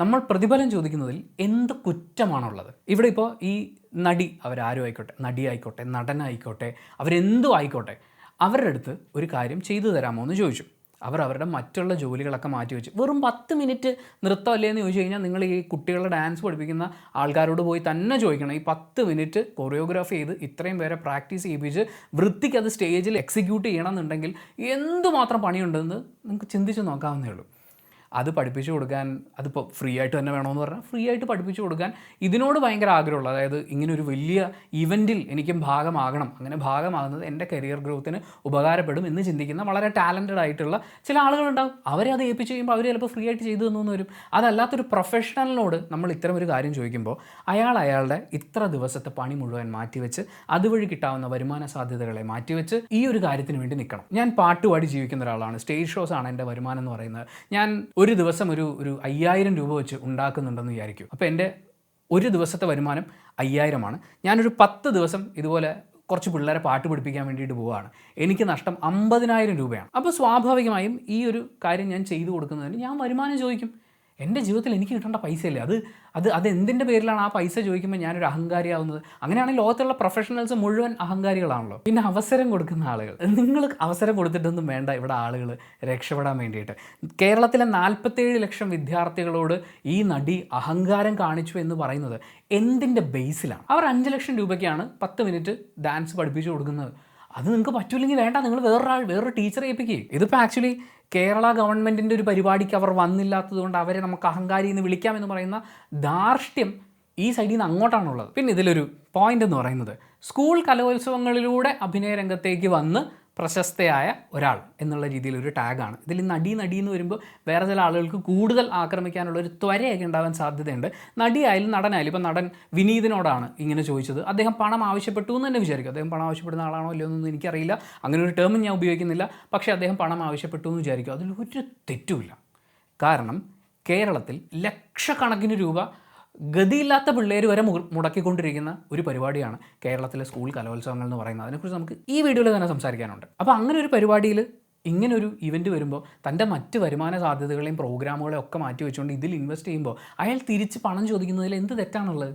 നമ്മൾ പ്രതിഫലം ചോദിക്കുന്നതിൽ എന്ത് കുറ്റമാണുള്ളത്? ഇവിടെ ഇപ്പോൾ ഈ നടി അവരാരും ആയിക്കോട്ടെ നടി ആയിക്കോട്ടെ നടനായിക്കോട്ടെ അവരെന്തും ആയിക്കോട്ടെ അവരുടെ അടുത്ത് ഒരു കാര്യം ചെയ്തു തരാമോ എന്ന് ചോദിച്ചു. അവർ അവരുടെ മറ്റുള്ള ജോലികളൊക്കെ മാറ്റി വെച്ച്. വെറും പത്ത് മിനിറ്റ് നൃത്തം അല്ലേ എന്ന് ചോദിച്ചു കഴിഞ്ഞാൽ നിങ്ങൾ ഈ കുട്ടികളുടെ ഡാൻസ് പഠിപ്പിക്കുന്ന ആൾക്കാരോട് പോയി തന്നെ ചോദിക്കണം. ഈ പത്ത് മിനിറ്റ് കൊറിയോഗ്രാഫി ചെയ്ത് ഇത്രയും പേരെ പ്രാക്ടീസ് ചെയ്യിപ്പിച്ച് വൃത്തിക്ക് അത് സ്റ്റേജിൽ എക്സിക്യൂട്ട് ചെയ്യണമെന്നുണ്ടെങ്കിൽ എന്തുമാത്രം പണിയുണ്ടെന്ന് നിങ്ങൾക്ക് ചിന്തിച്ച് നോക്കാവുന്നേ ഉള്ളൂ. അത് പഠിപ്പിച്ചു കൊടുക്കാൻ അതിപ്പോൾ ഫ്രീ ആയിട്ട് തന്നെ വേണമെന്ന് പറഞ്ഞാൽ ഫ്രീ ആയിട്ട് പഠിപ്പിച്ചു കൊടുക്കാൻ ഇതിനോട് ഭയങ്കര ആഗ്രഹമുള്ള അതായത് ഇങ്ങനെ ഒരു വലിയ ഇവന്റിൽ എനിക്കും ഭാഗമാകണം അങ്ങനെ ഭാഗമാകുന്നത് എന്റെ കരിയർ ഗ്രോത്തിന് ഉപകാരപ്പെടും എന്ന് ചിന്തിക്കുന്ന വളരെ ടാലന്റഡ് ആയിട്ടുള്ള ചില ആളുകളുണ്ടാവും. അവരെ അത് ഏൽപ്പിച്ച് കഴിയുമ്പോൾ അവർ ചിലപ്പോൾ ഫ്രീ ആയിട്ട് ചെയ്തു തന്നു വരും. അതല്ലാത്തൊരു പ്രൊഫഷണലിനോട് നമ്മൾ ഇത്തരം ഒരു കാര്യം ചോദിക്കുമ്പോൾ അയാൾ അയാളുടെ ഇത്ര ദിവസത്തെ പണി മുഴുവൻ മാറ്റിവെച്ച് അതുവഴി കിട്ടാവുന്ന വരുമാന സാധ്യതകളെ മാറ്റിവെച്ച് ഈ ഒരു കാര്യത്തിന് വേണ്ടി നിൽക്കണം. ഞാൻ പാട്ടുപാടി ജീവിക്കുന്ന ഒരാളാണ്. സ്റ്റേജ് ഷോസ് ആണ് എന്റെ വരുമാനം എന്ന് പറയുന്നത്. ഞാൻ ഒരു ദിവസം ഒരു ഒരു അയ്യായിരം രൂപ വെച്ച് ഉണ്ടാക്കുന്നുണ്ടെന്ന് വിചാരിക്കും. അപ്പോൾ എന്റെ ഒരു ദിവസത്തെ വരുമാനം അയ്യായിരമാണ്. ഞാനൊരു പത്ത് ദിവസം ഇതുപോലെ കുറച്ച് പിള്ളേരെ പാട്ട് പഠിപ്പിക്കാൻ വേണ്ടിയിട്ട് പോവുകയാണ്. എനിക്ക് നഷ്ടം അമ്പതിനായിരം രൂപയാണ്. അപ്പോൾ സ്വാഭാവികമായും ഈ ഒരു കാര്യം ഞാൻ ചെയ്തു കൊടുക്കുന്നതിന് ഞാൻ വരുമാനം ചോദിക്കും. എന്റെ ജീവിതത്തിൽ എനിക്ക് കിട്ടേണ്ട പൈസയല്ലേ? അത് അത് അത് എന്തിന്റെ പേരിലാണ് ആ പൈസ ചോദിക്കുമ്പോൾ ഞാനൊരു അഹങ്കാരിയാവുന്നത്? അങ്ങനെയാണെങ്കിൽ ലോകത്തുള്ള പ്രൊഫഷണൽസ് മുഴുവൻ അഹങ്കാരികളാണല്ലോ. പിന്നെ അവസരം കൊടുക്കുന്ന ആളുകൾ. നിങ്ങൾ അവസരം കൊടുത്തിട്ടൊന്നും വേണ്ട ഇവിടെ ആളുകൾ രക്ഷപ്പെടാൻ വേണ്ടിയിട്ട്. കേരളത്തിലെ നാൽപ്പത്തേഴ് ലക്ഷം വിദ്യാർത്ഥികളോട് ഈ നടി അഹങ്കാരം കാണിച്ചു എന്ന് പറയുന്നത് എന്തിന്റെ ബേസിലാണ് അവർ അഞ്ച് ലക്ഷം രൂപയ്ക്കാണ് പത്ത് മിനിറ്റ് ഡാൻസ് പഠിപ്പിച്ചു കൊടുക്കുന്നത്. അത് നിങ്ങൾക്ക് പറ്റില്ലെങ്കിൽ വേണ്ട നിങ്ങൾ വേറൊരാൾ വേറൊരു ടീച്ചറെ ഏൽപ്പിക്കുക ഇതിപ്പോൾ ആക്ച്വലി കേരള ഗവൺമെന്റിന്റെ ഒരു പരിപാടിക്ക് അവർ വന്നില്ലാത്തത് കൊണ്ട് അവരെ നമുക്ക് അഹങ്കാരി എന്ന് വിളിക്കാമെന്ന് പറയുന്ന ധാർഷ്ട്യം ഈ സൈഡിൽ നിന്ന് അങ്ങോട്ടാണുള്ളത്. പിന്നെ ഇതിലൊരു പോയിന്റ് എന്ന് പറയുന്നത്. സ്കൂൾ കലോത്സവങ്ങളിലൂടെ അഭിനയ രംഗത്തേക്ക് വന്ന് പ്രശസ്തയായ ഒരാൾ എന്നുള്ള രീതിയിൽ ഒരു ടാഗാണ് ഇതിൽ നടി നടി എന്ന് വരുമ്പോൾ വേറെ ചില ആളുകൾക്ക് കൂടുതൽ ആക്രമിക്കാനുള്ള ഒരു ത്വരയൊക്കെ ഉണ്ടാവാൻ സാധ്യതയുണ്ട്. നടിയായാലും നടനായാലും ഇപ്പം നടൻ വിനീതിനോടാണ് ഇങ്ങനെ ചോദിച്ചത്. അദ്ദേഹം പണം ആവശ്യപ്പെട്ടു എന്ന് തന്നെ വിചാരിക്കും. അദ്ദേഹം പണം ആവശ്യപ്പെടുന്ന ആളാണോ ഇല്ലയോ എന്നൊന്നും എനിക്കറിയില്ല. അങ്ങനെ ഒരു ടേമും ഞാൻ ഉപയോഗിക്കുന്നില്ല. പക്ഷേ അദ്ദേഹം പണം ആവശ്യപ്പെട്ടു എന്ന് വിചാരിക്കും. അതിൽ ഒരു തെറ്റുമില്ല. കാരണം കേരളത്തിൽ ലക്ഷക്കണക്കിന് രൂപ ഗതിയില്ലാത്ത പിള്ളേർ വരെ മുടക്കിക്കൊണ്ടിരിക്കുന്ന ഒരു പരിപാടിയാണ് കേരളത്തിലെ സ്കൂൾ കലോത്സവങ്ങൾ എന്ന് പറയുന്നത്. അതിനെക്കുറിച്ച് നമുക്ക് ഈ വീഡിയോയിൽ തന്നെ സംസാരിക്കാനുണ്ട്. അപ്പോൾ അങ്ങനെ ഒരു പരിപാടിയിൽ ഇങ്ങനൊരു ഇവന്റ് വരുമ്പോൾ തന്റെ മറ്റ് വരുമാന സാധ്യതകളെയും പ്രോഗ്രാമുകളെയും ഒക്കെ മാറ്റി വെച്ചുകൊണ്ട് ഇതിൽ ഇൻവെസ്റ്റ് ചെയ്യുമ്പോൾ അയാൾ തിരിച്ച് പണം ചോദിക്കുന്നതിൽ എന്ത് തെറ്റാണുള്ളത്?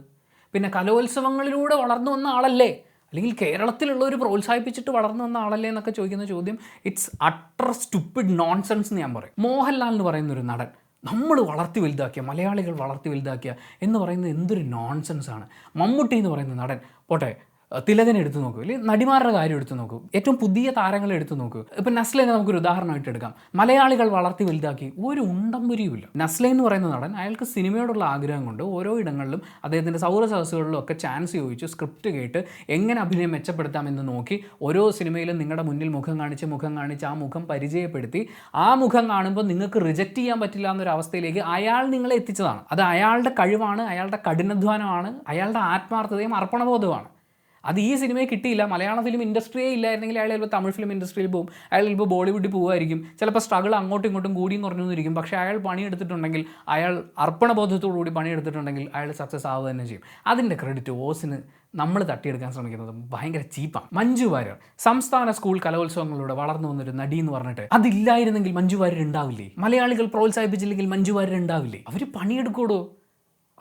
പിന്നെ കലോത്സവങ്ങളിലൂടെ വളർന്നു വന്ന ആളല്ലേ? അല്ലെങ്കിൽ കേരളത്തിലുള്ളവർ പ്രോത്സാഹിപ്പിച്ചിട്ട് വളർന്നു വന്ന ആളല്ലേ എന്നൊക്കെ ചോദിക്കുന്ന ചോദ്യം ഇറ്റ്സ് അട്ടർ സ്റ്റുപ്പിഡ് നോൺസെൻസ് എന്ന് ഞാൻ പറയും. മോഹൻലാൽ എന്ന് പറയുന്ന ഒരു നടൻ നമ്മൾ വളർത്തി വലുതാക്കിയ മലയാളികൾ വളർത്തി വലുതാക്കിയ എന്ന് പറയുന്നത് എന്തൊരു നോൺസെൻസ് ആണ്. മമ്മൂട്ടി എന്ന് പറയുന്ന നടൻ പോട്ടെ തിലകനെ എടുത്തു നോക്കൂ അല്ലെങ്കിൽ നടിമാരുടെ കാര്യം എടുത്തു നോക്കൂ. ഏറ്റവും പുതിയ താരങ്ങളെ എടുത്തു നോക്കൂ. ഇപ്പം നസ്ലിനെ നമുക്കൊരു ഉദാഹരണമായിട്ട് എടുക്കാം. മലയാളികൾ വളർത്തി വലുതാക്കി ഒരു ഉണ്ടംപുരിയുമില്ല നസ്ലെ എന്ന് പറയുന്ന നടൻ അയാൾക്ക് സിനിമയോടുള്ള ആഗ്രഹം കൊണ്ട് ഓരോ ഇടങ്ങളിലും അദ്ദേഹത്തിന്റെ സൗര സദസ്സുകളിലും ഒക്കെ ചാൻസ് ചോദിച്ചു സ്ക്രിപ്റ്റ് കേട്ട് എങ്ങനെ അഭിനയം മെച്ചപ്പെടുത്താമെന്ന് നോക്കി ഓരോ സിനിമയിലും നിങ്ങളുടെ മുന്നിൽ മുഖം കാണിച്ച് മുഖം കാണിച്ച് ആ മുഖം പരിചയപ്പെടുത്തി ആ മുഖം കാണുമ്പോൾ നിങ്ങൾക്ക് റിജക്റ്റ് ചെയ്യാൻ പറ്റില്ല എന്നൊരു അവസ്ഥയിലേക്ക് അയാൾ നിങ്ങളെ എത്തിച്ചതാണ്. അത് അയാളുടെ കഴിവാണ് അയാളുടെ കഠിനാധ്വാനമാണ് അയാളുടെ ആത്മാർത്ഥതയും അർപ്പണബോധവുമാണ്. അത് ഈ സിനിമയെ കിട്ടിയില്ല. മലയാള ഫിലിം ഇൻഡസ്ട്രിയെ ഇല്ലായിരുന്നെങ്കിൽ അയാൾ ചിലപ്പോൾ തമിഴ് ഫിലിം ഇൻഡസ്ട്രിയിൽ പോകും. അയാൾ ചിലപ്പോൾ ബോളിവുഡിൽ പോകുമായിരിക്കും. ചിലപ്പോൾ സ്ട്രഗിൾ അങ്ങോട്ടും ഇങ്ങോട്ടും കൂടിയും കുറഞ്ഞൊന്നിരിക്കും പക്ഷേ അയാൾ പണിയെടുത്തിട്ടുണ്ടെങ്കിൽ അയാൾ അർപ്പണബോധത്തോടു കൂടി പണിയെടുത്തിട്ടുണ്ടെങ്കിൽ അയാൾ സക്സസ് ആവുക തന്നെ ചെയ്യും. അതിന്റെ ക്രെഡിറ്റ് ഓസിന് നമ്മൾ തട്ടിയെടുക്കാൻ ശ്രമിക്കുന്നത് ഭയങ്കര ചീപ്പാണ് മഞ്ജു വാര്യർ സംസ്ഥാന സ്കൂൾ കലോത്സവങ്ങളിലൂടെ വളർന്നു വന്നൊരു നടി എന്ന് പറഞ്ഞിട്ട് അതില്ലായിരുന്നെങ്കിൽ മഞ്ജു വാര്യർ ഉണ്ടാവില്ലേ? മലയാളികൾ പ്രോത്സാഹിപ്പിച്ചില്ലെങ്കിൽ മഞ്ജു വാര്യർ ഉണ്ടാവില്ലേ? അവർ പണിയെടുക്കൂടോ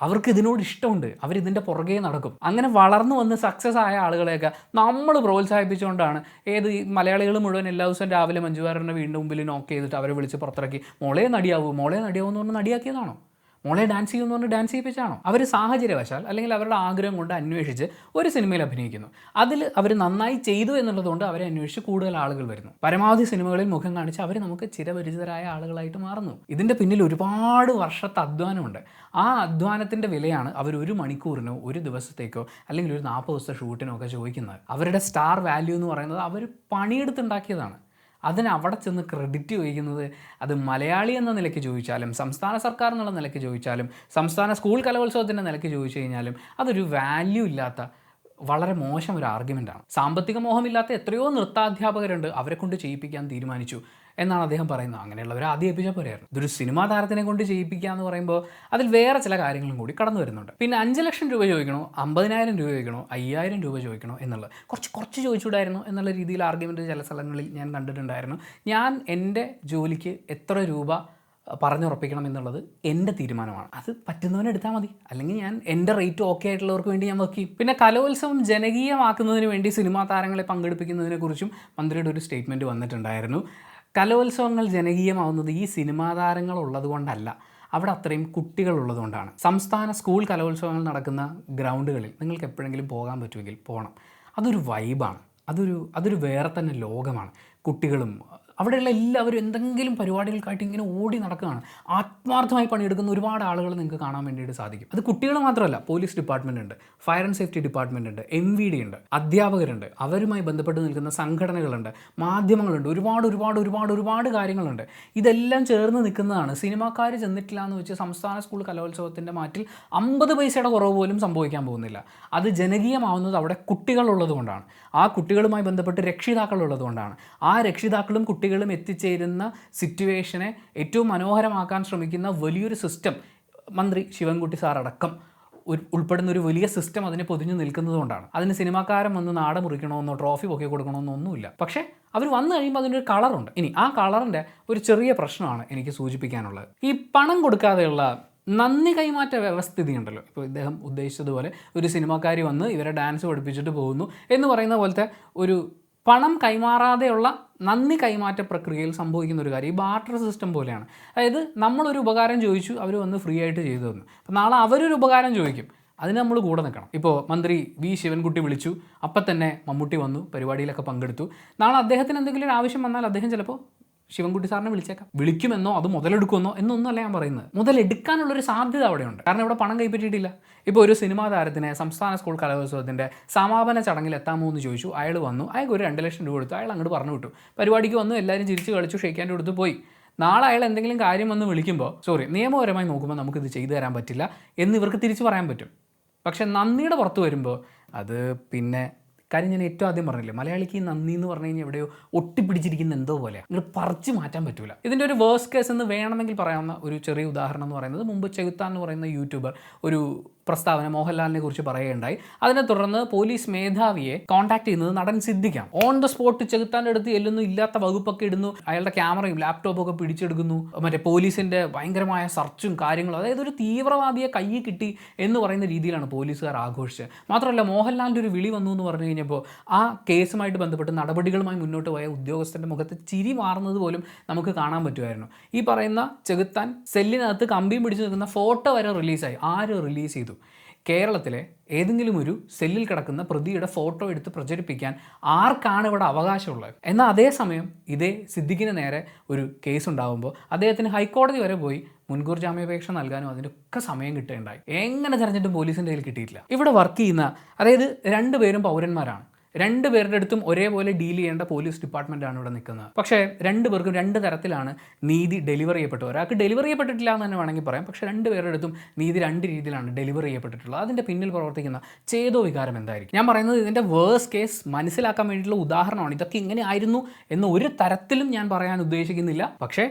അവർക്ക് ഇതിനോട് ഇഷ്ടമുണ്ട്. അവരിതിന്റെ പുറകെ നടക്കും. അങ്ങനെ വളർന്നു വന്ന് സക്സസ് ആയ ആളുകളെയൊക്കെ നമ്മൾ പ്രോത്സാഹിപ്പിച്ചുകൊണ്ടാണ് ഏത് മലയാളികൾ മുഴുവൻ എല്ലാ ദിവസവും രാവിലെ മഞ്ജുവാരന്റെ വീണ്ടും മുമ്പിൽ നോക്ക് ചെയ്തിട്ട് അവരെ വിളിച്ച് പുറത്തിറക്കി. മോളെ നടിയാവൂ മോളെ നടിയാവൂ എന്ന് പറഞ്ഞ് നടിയാക്കിയതാണോ? മോളെ ഡാൻസ് ചെയ്യുമെന്ന് പറഞ്ഞ് ഡാൻസ് ചെയ്യിപ്പിച്ചാണോ? അവർ സാഹചര്യവശാൽ അല്ലെങ്കിൽ അവരുടെ ആഗ്രഹം കൊണ്ട് അന്വേഷിച്ച് ഒരു സിനിമയിൽ അഭിനയിക്കുന്നു. അതിൽ അവർ നന്നായി ചെയ്തു എന്നുള്ളതുകൊണ്ട് അവരെ അന്വേഷിച്ച് കൂടുതൽ ആളുകൾ വരുന്നു. പരമാവധി സിനിമകളിൽ മുഖം കാണിച്ച് അവർ നമുക്ക് ചിരപരിചിതരായ ആളുകളായിട്ട് മാറുന്നു. ഇതിന്റെ പിന്നിൽ ഒരുപാട് വർഷത്തെ അധ്വാനമുണ്ട്. ആ അധ്വാനത്തിന്റെ വിലയാണ് അവർ ഒരു മണിക്കൂറിനോ ഒരു ദിവസത്തേക്കോ അല്ലെങ്കിൽ ഒരു നാൽപ്പത് ദിവസത്തെ ഷൂട്ടിനോ ഒക്കെ ചോദിക്കുന്നത്. അവരുടെ സ്റ്റാർ വാല്യൂ എന്ന് പറയുന്നത് അവർ പണിയെടുത്തുണ്ടാക്കിയതാണ് അതിന് അവിടെ ചെന്ന് ക്രെഡിറ്റ് ചോദിക്കുന്നത് അത് മലയാളി എന്ന നിലയ്ക്ക് ചോദിച്ചാലും സംസ്ഥാന സർക്കാർ എന്നുള്ള നിലയ്ക്ക് ചോദിച്ചാലും സംസ്ഥാന സ്കൂൾ കലോത്സവത്തിന്റെ നിലയ്ക്ക് ചോദിച്ചു കഴിഞ്ഞാലും അതൊരു വാല്യൂ ഇല്ലാത്ത വളരെ മോശം ഒരു ആർഗ്യുമെന്റാണ് സാമ്പത്തിക മോഹമില്ലാത്ത എത്രയോ നൃത്താധ്യാപകരുണ്ട് അവരെ കൊണ്ട് ചെയ്യിപ്പിക്കാൻ തീരുമാനിച്ചു. എന്നാണ് അദ്ദേഹം പറയുന്നത്. അങ്ങനെയുള്ളവരെ ആദ്യം ഏൽപ്പിച്ചാൽ പോരായിരുന്നു ഇതൊരു സിനിമാ താരത്തിനെ കൊണ്ട് ചെയ്യിപ്പിക്കുക എന്ന് പറയുമ്പോൾ അതിൽ വേറെ ചില കാര്യങ്ങളും കൂടി കടന്നു വരുന്നുണ്ട്. പിന്നെ അഞ്ച് ലക്ഷം രൂപ ചോദിക്കണോ? അമ്പതിനായിരം രൂപ ചോദിക്കണോ? അയ്യായിരം രൂപ ചോദിക്കണോ? എന്നുള്ളത് കുറച്ച് കുറച്ച് ചോദിച്ചുകൂടായിരുന്നു എന്നുള്ള രീതിയിൽ ആർഗ്യുമെന്റ് ചില സ്ഥലങ്ങളിൽ ഞാൻ കണ്ടിട്ടുണ്ടായിരുന്നു. ഞാൻ എന്റെ ജോലിക്ക് എത്ര രൂപ പറഞ്ഞുറപ്പിക്കണം എന്നുള്ളത് എന്റെ തീരുമാനമാണ്. അത് പറ്റുന്നവനെ എടുത്താൽ മതി. അല്ലെങ്കിൽ ഞാൻ എന്റെ റേറ്റ് ഓക്കെ ആയിട്ടുള്ളവർക്ക് വേണ്ടി ഞാൻ വർക്ക് പിന്നെ കലോത്സവം ജനകീയമാക്കുന്നതിന് വേണ്ടി സിനിമാ താരങ്ങളെ പങ്കെടുപ്പിക്കുന്നതിനെക്കുറിച്ചും മന്ത്രിയുടെ ഒരു സ്റ്റേറ്റ്മെന്റ് വന്നിട്ടുണ്ടായിരുന്നു. കലോത്സവങ്ങൾ ജനകീയമാവുന്നത് ഈ സിനിമാ താരങ്ങൾ ഉള്ളതുകൊണ്ടല്ല. അവിടെ അത്രയും കുട്ടികൾ ഉള്ളതുകൊണ്ടാണ്. സംസ്ഥാന സ്കൂൾ കലോത്സവങ്ങൾ നടക്കുന്ന ഗ്രൗണ്ടുകളിൽ നിങ്ങൾക്ക് എപ്പോഴെങ്കിലും പോകാൻ പറ്റുമെങ്കിൽ പോകണം അതൊരു വൈബാണ് അതൊരു അതൊരു വേറെ തന്നെ ലോകമാണ്. കുട്ടികളും അവിടെയുള്ള എല്ലാവരും എന്തെങ്കിലും പരിപാടികൾക്കായിട്ട് ഇങ്ങനെ ഓടി നടക്കുകയാണ്. ആത്മാർത്ഥമായി പണിയെടുക്കുന്ന ഒരുപാട് ആളുകൾ നിങ്ങൾക്ക് കാണാൻ വേണ്ടിയിട്ട് സാധിക്കും. അത് കുട്ടികൾ മാത്രമല്ല പോലീസ് ഡിപ്പാർട്ട്മെന്റ് ഉണ്ട് ഫയർ ആൻഡ് സേഫ്റ്റി ഡിപ്പാർട്ട്മെന്റ് ഉണ്ട് എം വി ഡി ഉണ്ട് അധ്യാപകരുണ്ട് അവരുമായി ബന്ധപ്പെട്ട് നിൽക്കുന്ന സംഘടനകളുണ്ട് മാധ്യമങ്ങളുണ്ട് ഒരുപാട് ഒരുപാട് ഒരുപാട് ഒരുപാട് കാര്യങ്ങളുണ്ട്. ഇതെല്ലാം ചേർന്ന് നിൽക്കുന്നതാണ്. സിനിമാക്കാർ ചെന്നിട്ടില്ല എന്ന് വെച്ച് സംസ്ഥാന സ്കൂൾ കലോത്സവത്തിന്റെ മാറ്റിൽ അമ്പത് പൈസയുടെ കുറവ് പോലും സംഭവിക്കാൻ പോകുന്നില്ല. അത് ജനകീയമാവുന്നത് അവിടെ കുട്ടികളുള്ളത് കൊണ്ടാണ് ആ കുട്ടികളുമായി ബന്ധപ്പെട്ട് രക്ഷിതാക്കൾ ഉള്ളതുകൊണ്ടാണ് ആ രക്ഷിതാക്കളും കുട്ടികളും എത്തിച്ചേരുന്ന സിറ്റുവേഷനെ ഏറ്റവും മനോഹരമാക്കാൻ ശ്രമിക്കുന്ന വലിയൊരു സിസ്റ്റം മന്ത്രി ശിവൻകുട്ടി സാർ അടക്കം ഒരു ഉൾപ്പെടുന്ന ഒരു വലിയ സിസ്റ്റം അതിനെ പൊതിഞ്ഞു നിൽക്കുന്നതുകൊണ്ടാണ് അതിന് സിനിമാക്കാരൻ വന്ന് നാട മുറിക്കണമെന്നോ ട്രോഫി പൊക്കി കൊടുക്കണമെന്നോ ഒന്നുമില്ല. പക്ഷേ അവർ വന്നു കഴിയുമ്പോൾ അതിനൊരു കളറുണ്ട് ഇനി ആ കളറിന്റെ ഒരു ചെറിയ പ്രശ്നമാണ് എനിക്ക് സൂചിപ്പിക്കാനുള്ളത്. ഈ പണം കൊടുക്കാതെയുള്ള നന്ദി കൈമാറ്റ വ്യവസ്ഥിതി ഉണ്ടല്ലോ. ഇപ്പോൾ ഇദ്ദേഹം ഉദ്ദേശിച്ചതുപോലെ ഒരു സിനിമാക്കാരി വന്ന് ഇവരെ ഡാൻസ് പഠിപ്പിച്ചിട്ട് പോകുന്നു എന്ന് പറയുന്ന പോലത്തെ ഒരു പണം കൈമാറാതെയുള്ള നന്ദി കൈമാറ്റ പ്രക്രിയയിൽ സംഭവിക്കുന്ന ഒരു കാര്യം ഈ ബാർട്ടർ സിസ്റ്റം പോലെയാണ്. അതായത് നമ്മളൊരു ഉപകാരം ചോദിച്ചു അവർ വന്ന് ഫ്രീ ആയിട്ട് ചെയ്തു തന്നു. അപ്പം നാളെ അവരൊരു ഉപകാരം ചോദിക്കും. അതിന് നമ്മൾ കൂടെ നിൽക്കണം. ഇപ്പോൾ മന്ത്രി വി ശിവൻകുട്ടി വിളിച്ചു. അപ്പം തന്നെ മമ്മൂട്ടി വന്നു പരിപാടിയിലൊക്കെ പങ്കെടുത്തു. നാളെ അദ്ദേഹത്തിന് എന്തെങ്കിലും ഒരു ആവശ്യം വന്നാൽ അദ്ദേഹം ചിലപ്പോൾ ശിവൻകുട്ടി സാറിനെ വിളിച്ചേക്കാം. വിളിക്കുമെന്നോ അത് മുതലെടുക്കുമെന്നോ എന്നൊന്നുമല്ല ഞാൻ പറയുന്നത്. മുതലെടുക്കാനുള്ളൊരു സാധ്യത അവിടെയുണ്ട്. കാരണം ഇവിടെ പണം കൈപ്പറ്റിയിട്ടില്ല. ഇപ്പോൾ ഒരു സിനിമാ താരത്തിന് സംസ്ഥാന സ്കൂൾ കലോത്സവത്തിന്റെ സമാപന ചടങ്ങിൽ എത്താമോ എന്ന് ചോദിച്ചു. അയാൾ വന്നു. അയാൾക്ക് ഒരു രണ്ട് ലക്ഷം രൂപ കൊടുത്തു. അയാൾ അങ്ങോട്ട് പറഞ്ഞു വിട്ടു. പരിപാടിക്ക് വന്നു. എല്ലാവരും ചിരിച്ച് കളിച്ചു. ഷെയ്ക്കാന്റെ കൊടുത്ത് പോയി. നാളെ അയാൾ എന്തെങ്കിലും കാര്യം വന്ന് വിളിക്കുമ്പോൾ സോറി നിയമപരമായി നോക്കുമ്പോൾ നമുക്കിത് ചെയ്തു തരാൻ പറ്റില്ല എന്ന് ഇവർക്ക് തിരിച്ചു പറയാൻ പറ്റും. പക്ഷേ നന്ദിയുടെ പുറത്ത് വരുമ്പോൾ അത് പിന്നെ കാര്യം ഞാൻ ഏറ്റവും ആദ്യം പറഞ്ഞില്ലേ മലയാളിക്ക് നന്ദി എന്ന് പറഞ്ഞു കഴിഞ്ഞാൽ എവിടെയോ ഒട്ടിപ്പിടിച്ചിരിക്കുന്ന എന്തോ പോലെ നിങ്ങൾ പറിച്ചു മാറ്റാൻ പറ്റൂല. ഇതിന്റെ ഒരു വേഴ്സ് കേസ് എന്ന് വേണമെങ്കിൽ പറയാവുന്ന ഒരു ചെറിയ ഉദാഹരണം എന്ന് പറയുന്നത് മുമ്പ് ചെകുത്താൻ എന്ന് പറയുന്ന യൂട്യൂബർ ഒരു പ്രസ്താവന മോഹൻലാലിനെ കുറിച്ച് പറയുകയുണ്ടായി. അതിനെ തുടർന്ന് പോലീസ് മേധാവിയെ കോൺടാക്ട് ചെയ്യുന്നത് നടൻ സിദ്ധിക്കാം ഓൺ ദ സ്പോട്ട് ചെകുത്താന്റെ അടുത്ത് ചെല്ലുന്നു ഇല്ലാത്ത വകുപ്പൊക്കെ ഇടുന്നു അയാളുടെ ക്യാമറയും ലാപ്ടോപ്പും ഒക്കെ പിടിച്ചെടുക്കുന്നു മറ്റേ പോലീസിന്റെ ഭയങ്കരമായ സർച്ചും കാര്യങ്ങളും അതായത് ഒരു തീവ്രവാദിയെ കൈ കിട്ടി എന്ന് പറയുന്ന രീതിയിലാണ് പോലീസുകാർ ആഘോഷിച്ചത്. മാത്രമല്ല മോഹൻലാലിന്റെ ഒരു വിളി വന്നു എന്ന് പറഞ്ഞു കഴിഞ്ഞപ്പോൾ ആ കേസുമായിട്ട് ബന്ധപ്പെട്ട് നടപടികളുമായി മുന്നോട്ട് പോയ ഉദ്യോഗസ്ഥന്റെ മുഖത്ത് ചിരി മാറുന്നത് പോലും നമുക്ക് കാണാൻ പറ്റുമായിരുന്നു. ഈ പറയുന്ന ചെകുത്താൻ സെല്ലിനകത്ത് കമ്പിയും പിടിച്ച് നിൽക്കുന്ന ഫോട്ടോ വരെ റിലീസായി ആര് റിലീസ് ചെയ്തു? കേരളത്തിലെ ഏതെങ്കിലും ഒരു സെല്ലിൽ കിടക്കുന്ന പ്രതിയുടെ ഫോട്ടോ എടുത്ത് പ്രചരിപ്പിക്കാൻ ആർക്കാണ് ഇവിടെ അവകാശമുള്ളത്? എന്നാൽ അതേസമയം ഇതേ സിദ്ദിഖിന് നേരെ ഒരു കേസ് ഉണ്ടാകുമ്പോൾ അദ്ദേഹത്തിന് ഹൈക്കോടതി വരെ പോയി മുൻകൂർ ജാമ്യാപേക്ഷ നൽകാനും അതിനൊക്കെ സമയം കിട്ടുകയുണ്ടായി. എങ്ങനെ തെരഞ്ഞിട്ടും പോലീസിന്റെ കയ്യിൽ കിട്ടിയിട്ടില്ല? ഇവിടെ വർക്ക് ചെയ്യുന്ന അതായത് രണ്ടുപേരും പൗരന്മാരാണ്. രണ്ട് പേരുടെ അടുത്തും ഒരേപോലെ ഡീൽ ചെയ്യേണ്ട പോലീസ് ഡിപ്പാർട്ട്മെന്റാണ് ഇവിടെ നിൽക്കുന്നത്. പക്ഷേ രണ്ട് പേർക്കും രണ്ട് തരത്തിലാണ് നീതി ഡെലിവർ ചെയ്യപ്പെട്ടത്. ഒരാൾക്ക് ഡെലിവർ ചെയ്യപ്പെട്ടിട്ടില്ല എന്ന് തന്നെ വേണമെങ്കിൽ പറയാം. പക്ഷേ രണ്ട് പേരുടെ അടുത്തും നീതി രണ്ട് രീതിയിലാണ് ഡെലിവർ ചെയ്യപ്പെട്ടിട്ടുള്ളത്. അതിന്റെ പിന്നിൽ പ്രവർത്തിക്കുന്ന ചേതോ വികാരം എന്തായിരിക്കും? ഞാൻ പറയുന്നത് ഇതിന്റെ വേഴ്സ് കേസ് മനസ്സിലാക്കാൻ വേണ്ടിയിട്ടുള്ള ഉദാഹരണമാണ്. ഇതൊക്കെ ഇങ്ങനെ ആയിരുന്നു എന്ന് ഒരു തരത്തിലും ഞാൻ പറയാൻ ഉദ്ദേശിക്കുന്നില്ല. പക്ഷേ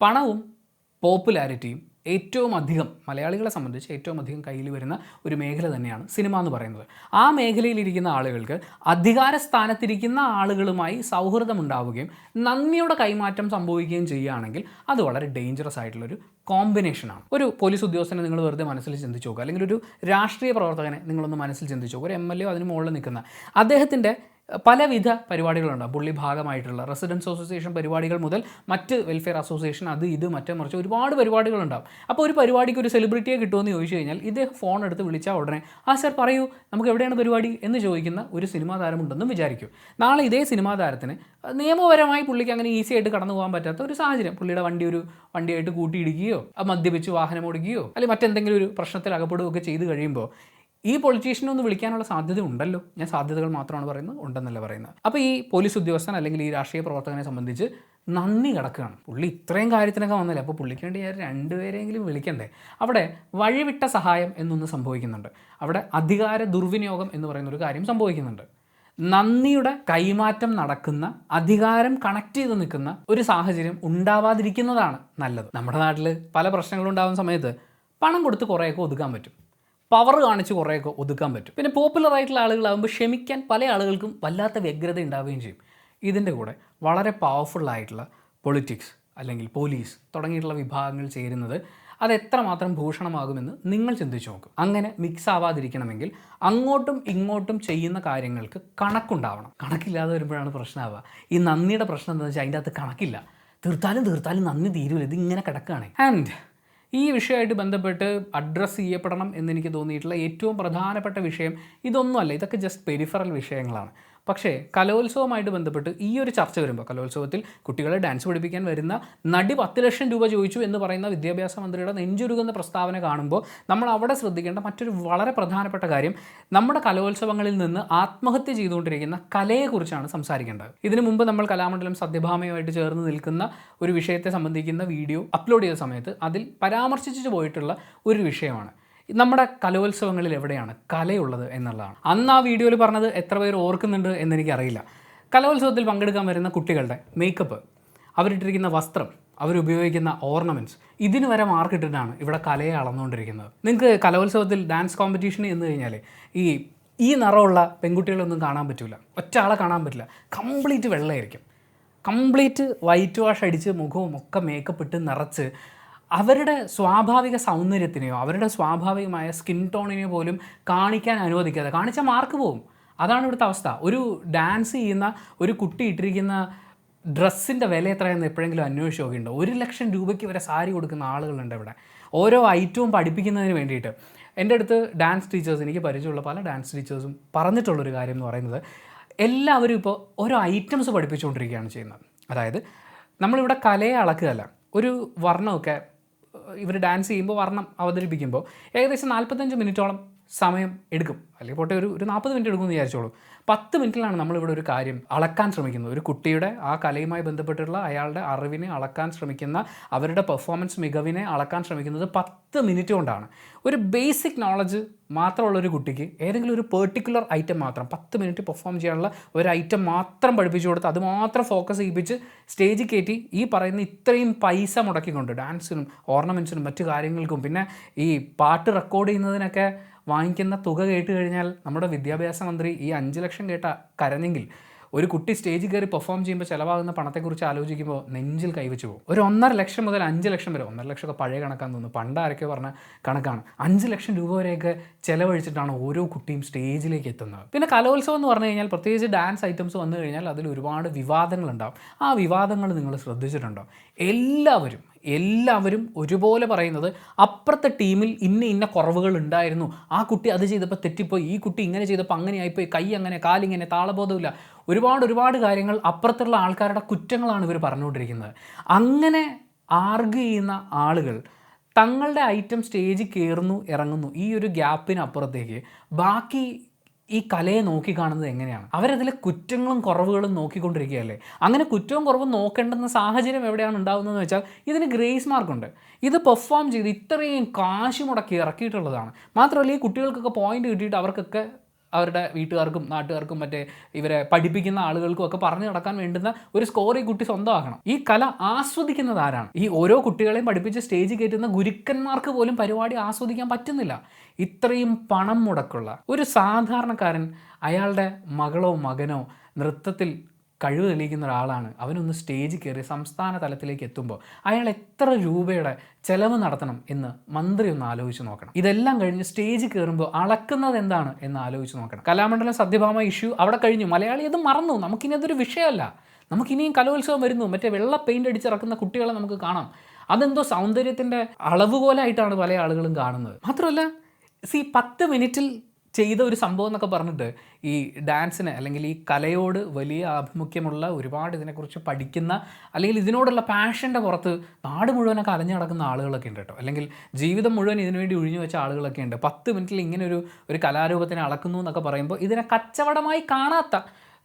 പണവും പോപ്പുലാരിറ്റിയും ഏറ്റവും അധികം മലയാളികളെ സംബന്ധിച്ച് ഏറ്റവും അധികം കയ്യിൽ വരുന്ന ഒരു മേഖല തന്നെയാണ് സിനിമ എന്ന് പറയുന്നത്. ആ മേഖലയിലിരിക്കുന്ന ആളുകൾക്ക് അധികാര സ്ഥാനത്തിരിക്കുന്ന ആളുകളുമായി സൗഹൃദമുണ്ടാവുകയും നന്ദിയുടെ കൈമാറ്റം സംഭവിക്കുകയും ചെയ്യുകയാണെങ്കിൽ അത് വളരെ ഡേഞ്ചറസ് ആയിട്ടുള്ളൊരു കോമ്പിനേഷനാണ് ഒരു പോലീസ് ഉദ്യോഗസ്ഥനെ നിങ്ങൾ വെറുതെ മനസ്സിൽ ചിന്തിച്ച് നോക്കുക. അല്ലെങ്കിൽ ഒരു രാഷ്ട്രീയ പ്രവർത്തകനെ നിങ്ങളൊന്ന് മനസ്സിൽ ചിന്തിച്ച് നോക്കുക. ഒരു എം എൽ എ അതിന് മുകളിൽ നിൽക്കുന്ന അദ്ദേഹത്തിന്റെ പലവിധ പരിപാടികളുണ്ട്. പുള്ളി ഭാഗമായിട്ടുള്ള റെസിഡൻസ് അസോസിയേഷൻ പരിപാടികൾ മുതൽ മറ്റ് വെൽഫെയർ അസോസിയേഷൻ അത് ഇത് മറ്റേ മറിച്ച് ഒരുപാട് പരിപാടികളുണ്ടാവും. അപ്പോൾ ഒരു പരിപാടിക്ക് ഒരു സെലിബ്രിറ്റിയെ കിട്ടുമെന്ന് ചോദിച്ചു കഴിഞ്ഞാൽ ഇദ്ദേഹം ഫോൺ എടുത്ത് വിളിച്ചാൽ ഉടനെ ആ സാർ പറയൂ നമുക്ക് എവിടെയാണ് പരിപാടി? എന്ന് ചോദിക്കുന്ന ഒരു സിനിമാ താരമുണ്ടെന്നും വിചാരിക്കും. നാളെ ഇതേ സിനിമാ താരത്തിന് നിയമപരമായി പുള്ളിക്ക് അങ്ങനെ ഈസി ആയിട്ട് കടന്നു പോകാൻ പറ്റാത്ത ഒരു സാഹചര്യം. പുള്ളിയുടെ വണ്ടി ഒരു വണ്ടിയായിട്ട് കൂട്ടിയിടിക്കുകയോ മദ്യപിച്ച് വാഹനം ഓടിക്കുകയോ അല്ലെങ്കിൽ മറ്റെന്തെങ്കിലും ഒരു പ്രശ്നത്തിൽ അകപ്പെടുകയൊക്കെ ചെയ്ത് കഴിയുമ്പോൾ ഈ പൊളിറ്റീഷ്യനെ ഒന്ന് വിളിക്കാനുള്ള സാധ്യത ഉണ്ടല്ലോ. ഞാൻ സാധ്യതകൾ മാത്രമാണ് പറയുന്നത് ഉണ്ടെന്നല്ല പറയുന്നത്. അപ്പോൾ ഈ പോലീസ് ഉദ്യോഗസ്ഥൻ അല്ലെങ്കിൽ ഈ രാഷ്ട്രീയ പ്രവർത്തകനെ സംബന്ധിച്ച് നന്ദി കിടക്കുകയാണ്. പുള്ളി ഇത്രയും കാര്യത്തിനൊക്കെ വന്നല്ലേ? അപ്പോൾ പുള്ളിക്ക് വേണ്ടി ഞാൻ രണ്ടുപേരെങ്കിലും വിളിക്കണ്ടേ? അവിടെ വഴിവിട്ട സഹായം എന്നൊന്ന് സംഭവിക്കുന്നുണ്ട്. അവിടെ അധികാര ദുർവിനിയോഗം എന്ന് പറയുന്ന ഒരു കാര്യം സംഭവിക്കുന്നുണ്ട്. നന്ദിയുടെ കൈമാറ്റം നടക്കുന്ന അധികാരം കണക്ട് ചെയ്ത് നിൽക്കുന്ന ഒരു സാഹചര്യം ഉണ്ടാവാതിരിക്കുന്നതാണ് നല്ലത്. നമ്മുടെ നാട്ടിൽ പല പ്രശ്നങ്ങളുണ്ടാകുന്ന സമയത്ത് പണം കൊടുത്ത് കുറേയൊക്കെ ഒതുക്കാൻ പറ്റും. പവർ കാണിച്ച് കുറേയൊക്കെ ഒതുക്കാൻ പറ്റും. പിന്നെ പോപ്പുലർ ആയിട്ടുള്ള ആളുകളാകുമ്പോൾ ക്ഷമിക്കാൻ പല ആളുകൾക്കും വല്ലാത്ത വ്യഗ്രത ഉണ്ടാവുകയും ചെയ്യും. ഇതിന്റെ കൂടെ വളരെ പവർഫുൾ ആയിട്ടുള്ള പൊളിറ്റിക്സ് അല്ലെങ്കിൽ പോലീസ് തുടങ്ങിയിട്ടുള്ള വിഭാഗങ്ങൾ ചേരുന്നത് അത് എത്രമാത്രം ഭൂഷണമാകുമെന്ന് നിങ്ങൾ ചിന്തിച്ചു നോക്കും. അങ്ങനെ മിക്സ് ആവാതിരിക്കണമെങ്കിൽ അങ്ങോട്ടും ഇങ്ങോട്ടും ചെയ്യുന്ന കാര്യങ്ങൾക്ക് കണക്കുണ്ടാവണം. കണക്കില്ലാതെ വരുമ്പോഴാണ് പ്രശ്നമാവുക. ഈ നന്ദിയുടെ പ്രശ്നം എന്താണെന്ന് വെച്ചാൽ അതിന്റെ അകത്ത് കണക്കില്ല. തീർത്താലും തീർത്താലും നന്ദി തീരുമില്ല ഇതിങ്ങനെ ഇങ്ങനെ കിടക്കുകയാണ് ആൻഡ് ഈ വിഷയമായിട്ട് ബന്ധപ്പെട്ട് അഡ്രസ്സ് ചെയ്യപ്പെടണം എന്ന് എനിക്ക് തോന്നിയിട്ടുള്ള ഏറ്റവും പ്രധാനപ്പെട്ട വിഷയം ഇതൊന്നുമല്ല. ഇതൊക്കെ ജസ്റ്റ് പെരിഫറൽ വിഷയങ്ങളാണ്. പക്ഷേ കലോത്സവമായിട്ട് ബന്ധപ്പെട്ട് ഈ ഒരു ചർച്ച വരുമ്പോൾ കലോത്സവത്തിൽ കുട്ടികളെ ഡാൻസ് പഠിപ്പിക്കാൻ വരുന്ന നടി പത്ത് ലക്ഷം രൂപ ചോദിച്ചു എന്ന് പറയുന്ന വിദ്യാഭ്യാസ മന്ത്രിയുടെ നെഞ്ചുരുകുന്ന പ്രസ്താവന കാണുമ്പോൾ നമ്മൾ അവിടെ ശ്രദ്ധിക്കേണ്ട മറ്റൊരു വളരെ പ്രധാനപ്പെട്ട കാര്യം നമ്മുടെ കലോത്സവങ്ങളിൽ നിന്ന് ആത്മഹത്യ ചെയ്തുകൊണ്ടിരിക്കുന്ന കലയെക്കുറിച്ചാണ് സംസാരിക്കേണ്ടത്. ഇതിനു മുമ്പ് നമ്മൾ കലാമണ്ഡലം സത്യഭാമയുമായിട്ട് ചേർന്ന് നിൽക്കുന്ന ഒരു വിഷയത്തെ സംബന്ധിക്കുന്ന വീഡിയോ അപ്ലോഡ് ചെയ്ത സമയത്ത് അതിൽ പരാമർശിച്ചു പോയിട്ടുള്ള ഒരു വിഷയമാണ്. നമ്മുടെ കലോത്സവങ്ങളിൽ എവിടെയാണ് കലയുള്ളത് എന്നുള്ളതാണ്. അന്ന് ആ വീഡിയോയിൽ പറഞ്ഞത് എത്ര പേർ ഓർക്കുന്നുണ്ട് എന്നെനിക്കറിയില്ല. കലോത്സവത്തിൽ പങ്കെടുക്കാൻ വരുന്ന കുട്ടികളുടെ മേക്കപ്പ് അവരിട്ടിരിക്കുന്ന വസ്ത്രം അവരുപയോഗിക്കുന്ന ഓർണമെന്റ്സ് ഇതിന് വരെ മാർക്കിട്ടിട്ടാണ് ഇവിടെ കലയെ അളന്നുകൊണ്ടിരിക്കുന്നത്. നിങ്ങൾക്ക് കലോത്സവത്തിൽ ഡാൻസ് കോമ്പറ്റീഷൻ എന്ന് കഴിഞ്ഞാൽ ഈ ഈ നിറമുള്ള പെൺകുട്ടികളൊന്നും കാണാൻ പറ്റില്ല ഒറ്റ ആളെ കാണാൻ പറ്റില്ല. കംപ്ലീറ്റ് വെള്ളമായിരിക്കും കംപ്ലീറ്റ് വൈറ്റ് വാഷ് അടിച്ച് മുഖവും ഒക്കെ മേക്കപ്പ് ഇട്ട് നിറച്ച് അവരുടെ സ്വാഭാവിക സൗന്ദര്യത്തിനെയോ അവരുടെ സ്വാഭാവികമായ സ്കിൻ ടോണിനെയോ പോലും കാണിക്കാൻ അനുവദിക്കാതെ കാണിച്ചാൽ മാർക്ക് പോകും അതാണ് ഇവിടുത്തെ അവസ്ഥ. ഒരു ഡാൻസ് ചെയ്യുന്ന ഒരു കുട്ടി ഇട്ടിരിക്കുന്ന ഡ്രസ്സിന്റെ വില എത്രയെന്ന് എപ്പോഴെങ്കിലും അന്വേഷിച്ച് നോക്കിയിട്ടുണ്ടോ? ഒരു ലക്ഷം രൂപയ്ക്ക് വരെ സാരി കൊടുക്കുന്ന ആളുകളുണ്ട് ഇവിടെ. ഓരോ ഐറ്റവും പഠിപ്പിക്കുന്നതിന് വേണ്ടിയിട്ട്. എന്റെ അടുത്ത് ഡാൻസ് ടീച്ചേഴ്സ് എനിക്ക് പരിചയമുള്ള പല ഡാൻസ് ടീച്ചേഴ്സും പറഞ്ഞിട്ടുള്ളൊരു കാര്യം എന്ന് പറയുന്നത് എല്ലാവരും ഇപ്പോൾ ഓരോ ഐറ്റംസ് പഠിപ്പിച്ചുകൊണ്ടിരിക്കുകയാണ് ചെയ്യുന്നത്. അതായത് നമ്മളിവിടെ കലയെ അളക്കുകയല്ല. ഒരു വർണമൊക്കെ ഇവർ ഡാൻസ് ചെയ്യുമ്പോൾ വർണം അവതരിപ്പിക്കുമ്പോൾ ഏകദേശം നാൽപ്പത്തഞ്ച് മിനിറ്റോളം സമയം എടുക്കും. അല്ലെങ്കിൽ പോട്ടെ ഒരു ഒരു നാൽപ്പത് മിനിറ്റ് എടുക്കുമെന്ന് വിചാരിച്ചോളൂ. പത്ത് മിനിറ്റിലാണ് നമ്മളിവിടെ ഒരു കാര്യം അളക്കാൻ ശ്രമിക്കുന്നത്. ഒരു കുട്ടിയുടെ ആ കലയുമായി ബന്ധപ്പെട്ടുള്ള അയാളുടെ അറിവിനെ അളക്കാൻ ശ്രമിക്കുന്ന അവരുടെ പെർഫോമൻസ് മികവിനെ അളക്കാൻ ശ്രമിക്കുന്നത് പത്ത് മിനിറ്റ് കൊണ്ടാണ്. ഒരു ബേസിക് നോളജ് മാത്രമുള്ള ഒരു കുട്ടിക്ക് ഏതെങ്കിലും ഒരു പെർട്ടിക്കുലർ ഐറ്റം മാത്രം പത്ത് മിനിറ്റ് പെർഫോം ചെയ്യാനുള്ള ഒരു ഐറ്റം മാത്രം പഠിപ്പിച്ചു കൊടുത്ത് അതുമാത്രം ഫോക്കസ് ചെയ്യിപ്പിച്ച് സ്റ്റേജിൽ കയറ്റി ഈ പറയുന്ന ഇത്രയും പൈസ മുടക്കിക്കൊണ്ട് ഡാൻസിനും ഓർണമെന്റ്സിനും മറ്റു കാര്യങ്ങൾക്കും പിന്നെ ഈ പാട്ട് റെക്കോർഡ് ചെയ്യുന്നതിനൊക്കെ വാങ്ങിക്കുന്ന തുക കേട്ട് കഴിഞ്ഞാൽ നമ്മുടെ വിദ്യാഭ്യാസ മന്ത്രി ഈ അഞ്ച് ലക്ഷം കേട്ട കരഞ്ഞെങ്കിൽ ഒരു കുട്ടി സ്റ്റേജിൽ കയറി പെർഫോം ചെയ്യുമ്പോൾ ചിലവാകുന്ന പണത്തെക്കുറിച്ച് ആലോചിക്കുമ്പോൾ നെഞ്ചിൽ കൈവച്ച് പോകും. ഒരു ഒന്നര ലക്ഷം മുതൽ അഞ്ച് ലക്ഷം വരെ ഒന്നര ലക്ഷമൊക്കെ പഴയ കണക്കാന്ന് തോന്നുന്നു. പണ്ട് ആരൊക്കെ പറഞ്ഞ കണക്കാണ്. അഞ്ച് ലക്ഷം രൂപ വരെയൊക്കെ ചിലവഴിച്ചിട്ടാണ് ഓരോ കുട്ടിയും സ്റ്റേജിലേക്ക് എത്തുന്നത്. പിന്നെ കലോത്സവം എന്ന് പറഞ്ഞു കഴിഞ്ഞാൽ പ്രത്യേകിച്ച് ഡാൻസ് ഐറ്റംസ് വന്നു കഴിഞ്ഞാൽ അതിൽ ഒരുപാട് വിവാദങ്ങളുണ്ടാവും. ആ വിവാദങ്ങൾ നിങ്ങൾ ശ്രദ്ധിച്ചിട്ടുണ്ടോ? എല്ലാവരും എല്ലാവരും ഒരുപോലെ പറയുന്നത് അപ്പുറത്തെ ടീമിൽ ഇന്ന ഇന്ന കുറവുകൾ ഉണ്ടായിരുന്നു. ആ കുട്ടി അത് ചെയ്തപ്പോൾ തെറ്റിപ്പോയി. ഈ കുട്ടി ഇങ്ങനെ ചെയ്തപ്പോൾ അങ്ങനെയായിപ്പോയി കൈ അങ്ങനെ കാലിങ്ങനെ താളബോധമില്ല. ഒരുപാട് ഒരുപാട് കാര്യങ്ങൾ അപ്പുറത്തുള്ള ആൾക്കാരുടെ കുറ്റങ്ങളാണ് ഇവർ പറഞ്ഞുകൊണ്ടിരിക്കുന്നത്. അങ്ങനെ ആർഗ് ചെയ്യുന്ന ആളുകൾ തങ്ങളുടെ ഐറ്റം സ്റ്റേജിൽ കയറുന്നു ഇറങ്ങുന്നു. ഈ ഒരു ഗ്യാപ്പിനപ്പുറത്തേക്ക് ബാക്കി ഈ കലയെ നോക്കിക്കാണുന്നത് എങ്ങനെയാണ്? അവരതിലെ കുറ്റങ്ങളും കുറവുകളും നോക്കിക്കൊണ്ടിരിക്കുകയല്ലേ? അങ്ങനെ കുറ്റവും കുറവും നോക്കേണ്ടുന്ന സാഹചര്യം എവിടെയാണ് ഉണ്ടാകുന്നതെന്ന് വെച്ചാൽ ഇതിന് ഗ്രേസ് മാർക്കുണ്ട്. ഇത് പെർഫോം ചെയ്ത് ഇത്രയും കാശ് മുടക്കി ഇറക്കിയിട്ടുള്ളതാണ്. മാത്രമല്ല ഈ കുട്ടികൾക്കൊക്കെ പോയിന്റ് കിട്ടിയിട്ട് അവർക്കൊക്കെ അവരുടെ വീട്ടുകാർക്കും നാട്ടുകാർക്കും മറ്റേ ഇവരെ പഠിപ്പിക്കുന്ന ആളുകൾക്കും ഒക്കെ പറഞ്ഞു നടക്കാൻ വേണ്ടുന്ന ഒരു സ്കോർ ഈ കുട്ടി സ്വന്തമാക്കണം. ഈ കല ആസ്വദിക്കുന്നത് ആരാണ്? ഈ ഓരോ കുട്ടികളെയും പഠിപ്പിച്ച് സ്റ്റേജിൽ കയറ്റുന്ന ഗുരുക്കന്മാർക്ക് പോലും പരിപാടി ആസ്വദിക്കാൻ പറ്റുന്നില്ല. ഇത്രയും പണം മുടക്കുള്ള ഒരു സാധാരണക്കാരൻ അയാളുടെ മകളോ മകനോ നൃത്തത്തിൽ കഴിവ് തെളിയിക്കുന്ന ഒരാളാണ്. അവനൊന്ന് സ്റ്റേജ് കയറി സംസ്ഥാന തലത്തിലേക്ക് എത്തുമ്പോൾ അയാൾ എത്ര രൂപയുടെ ചെലവ് നടത്തണം എന്ന് മന്ത്രി ഒന്ന് ആലോചിച്ച് നോക്കണം. ഇതെല്ലാം കഴിഞ്ഞ് സ്റ്റേജ് കയറുമ്പോൾ അളക്കുന്നത് എന്താണ് എന്ന് ആലോചിച്ച് നോക്കണം. കലാമണ്ഡലം സത്യഭാമ ഇഷ്യൂ അവിടെ കഴിഞ്ഞു. മലയാളി അത് മറന്നു. നമുക്കിനി അതൊരു വിഷയമല്ല. നമുക്കിനിയും കലോത്സവം വരുന്നു. മറ്റേ വെള്ള പെയിന്റ് അടിച്ചിറക്കുന്ന കുട്ടികളെ നമുക്ക് കാണാം. അതെന്തോ സൗന്ദര്യത്തിന്റെ അളവുകോലായിട്ടാണ് പല ആളുകളും കാണുന്നത്. മാത്രമല്ല സി പത്ത് മിനിറ്റിൽ ചെയ്ത ഒരു സംഭവം എന്നൊക്കെ പറഞ്ഞിട്ട് ഈ ഡാൻസിന് അല്ലെങ്കിൽ ഈ കലയോട് വലിയ ആഭിമുഖ്യമുള്ള ഒരുപാട് ഇതിനെക്കുറിച്ച് പഠിക്കുന്ന അല്ലെങ്കിൽ ഇതിനോടുള്ള പാഷന്റെ പുറത്ത് നാട് മുഴുവനൊക്കെ അലഞ്ഞു നടക്കുന്ന ആളുകളൊക്കെ ഉണ്ട് കേട്ടോ. അല്ലെങ്കിൽ ജീവിതം മുഴുവൻ ഇതിനുവേണ്ടി ഒഴിഞ്ഞു വെച്ച ആളുകളൊക്കെ ഉണ്ട്. പത്ത് മിനിറ്റിൽ ഇങ്ങനെ ഒരു ഒരു കലാരൂപത്തിനെ അളക്കുന്നു എന്നൊക്കെ പറയുമ്പോൾ ഇതിനെ കച്ചവടമായി കാണാത്ത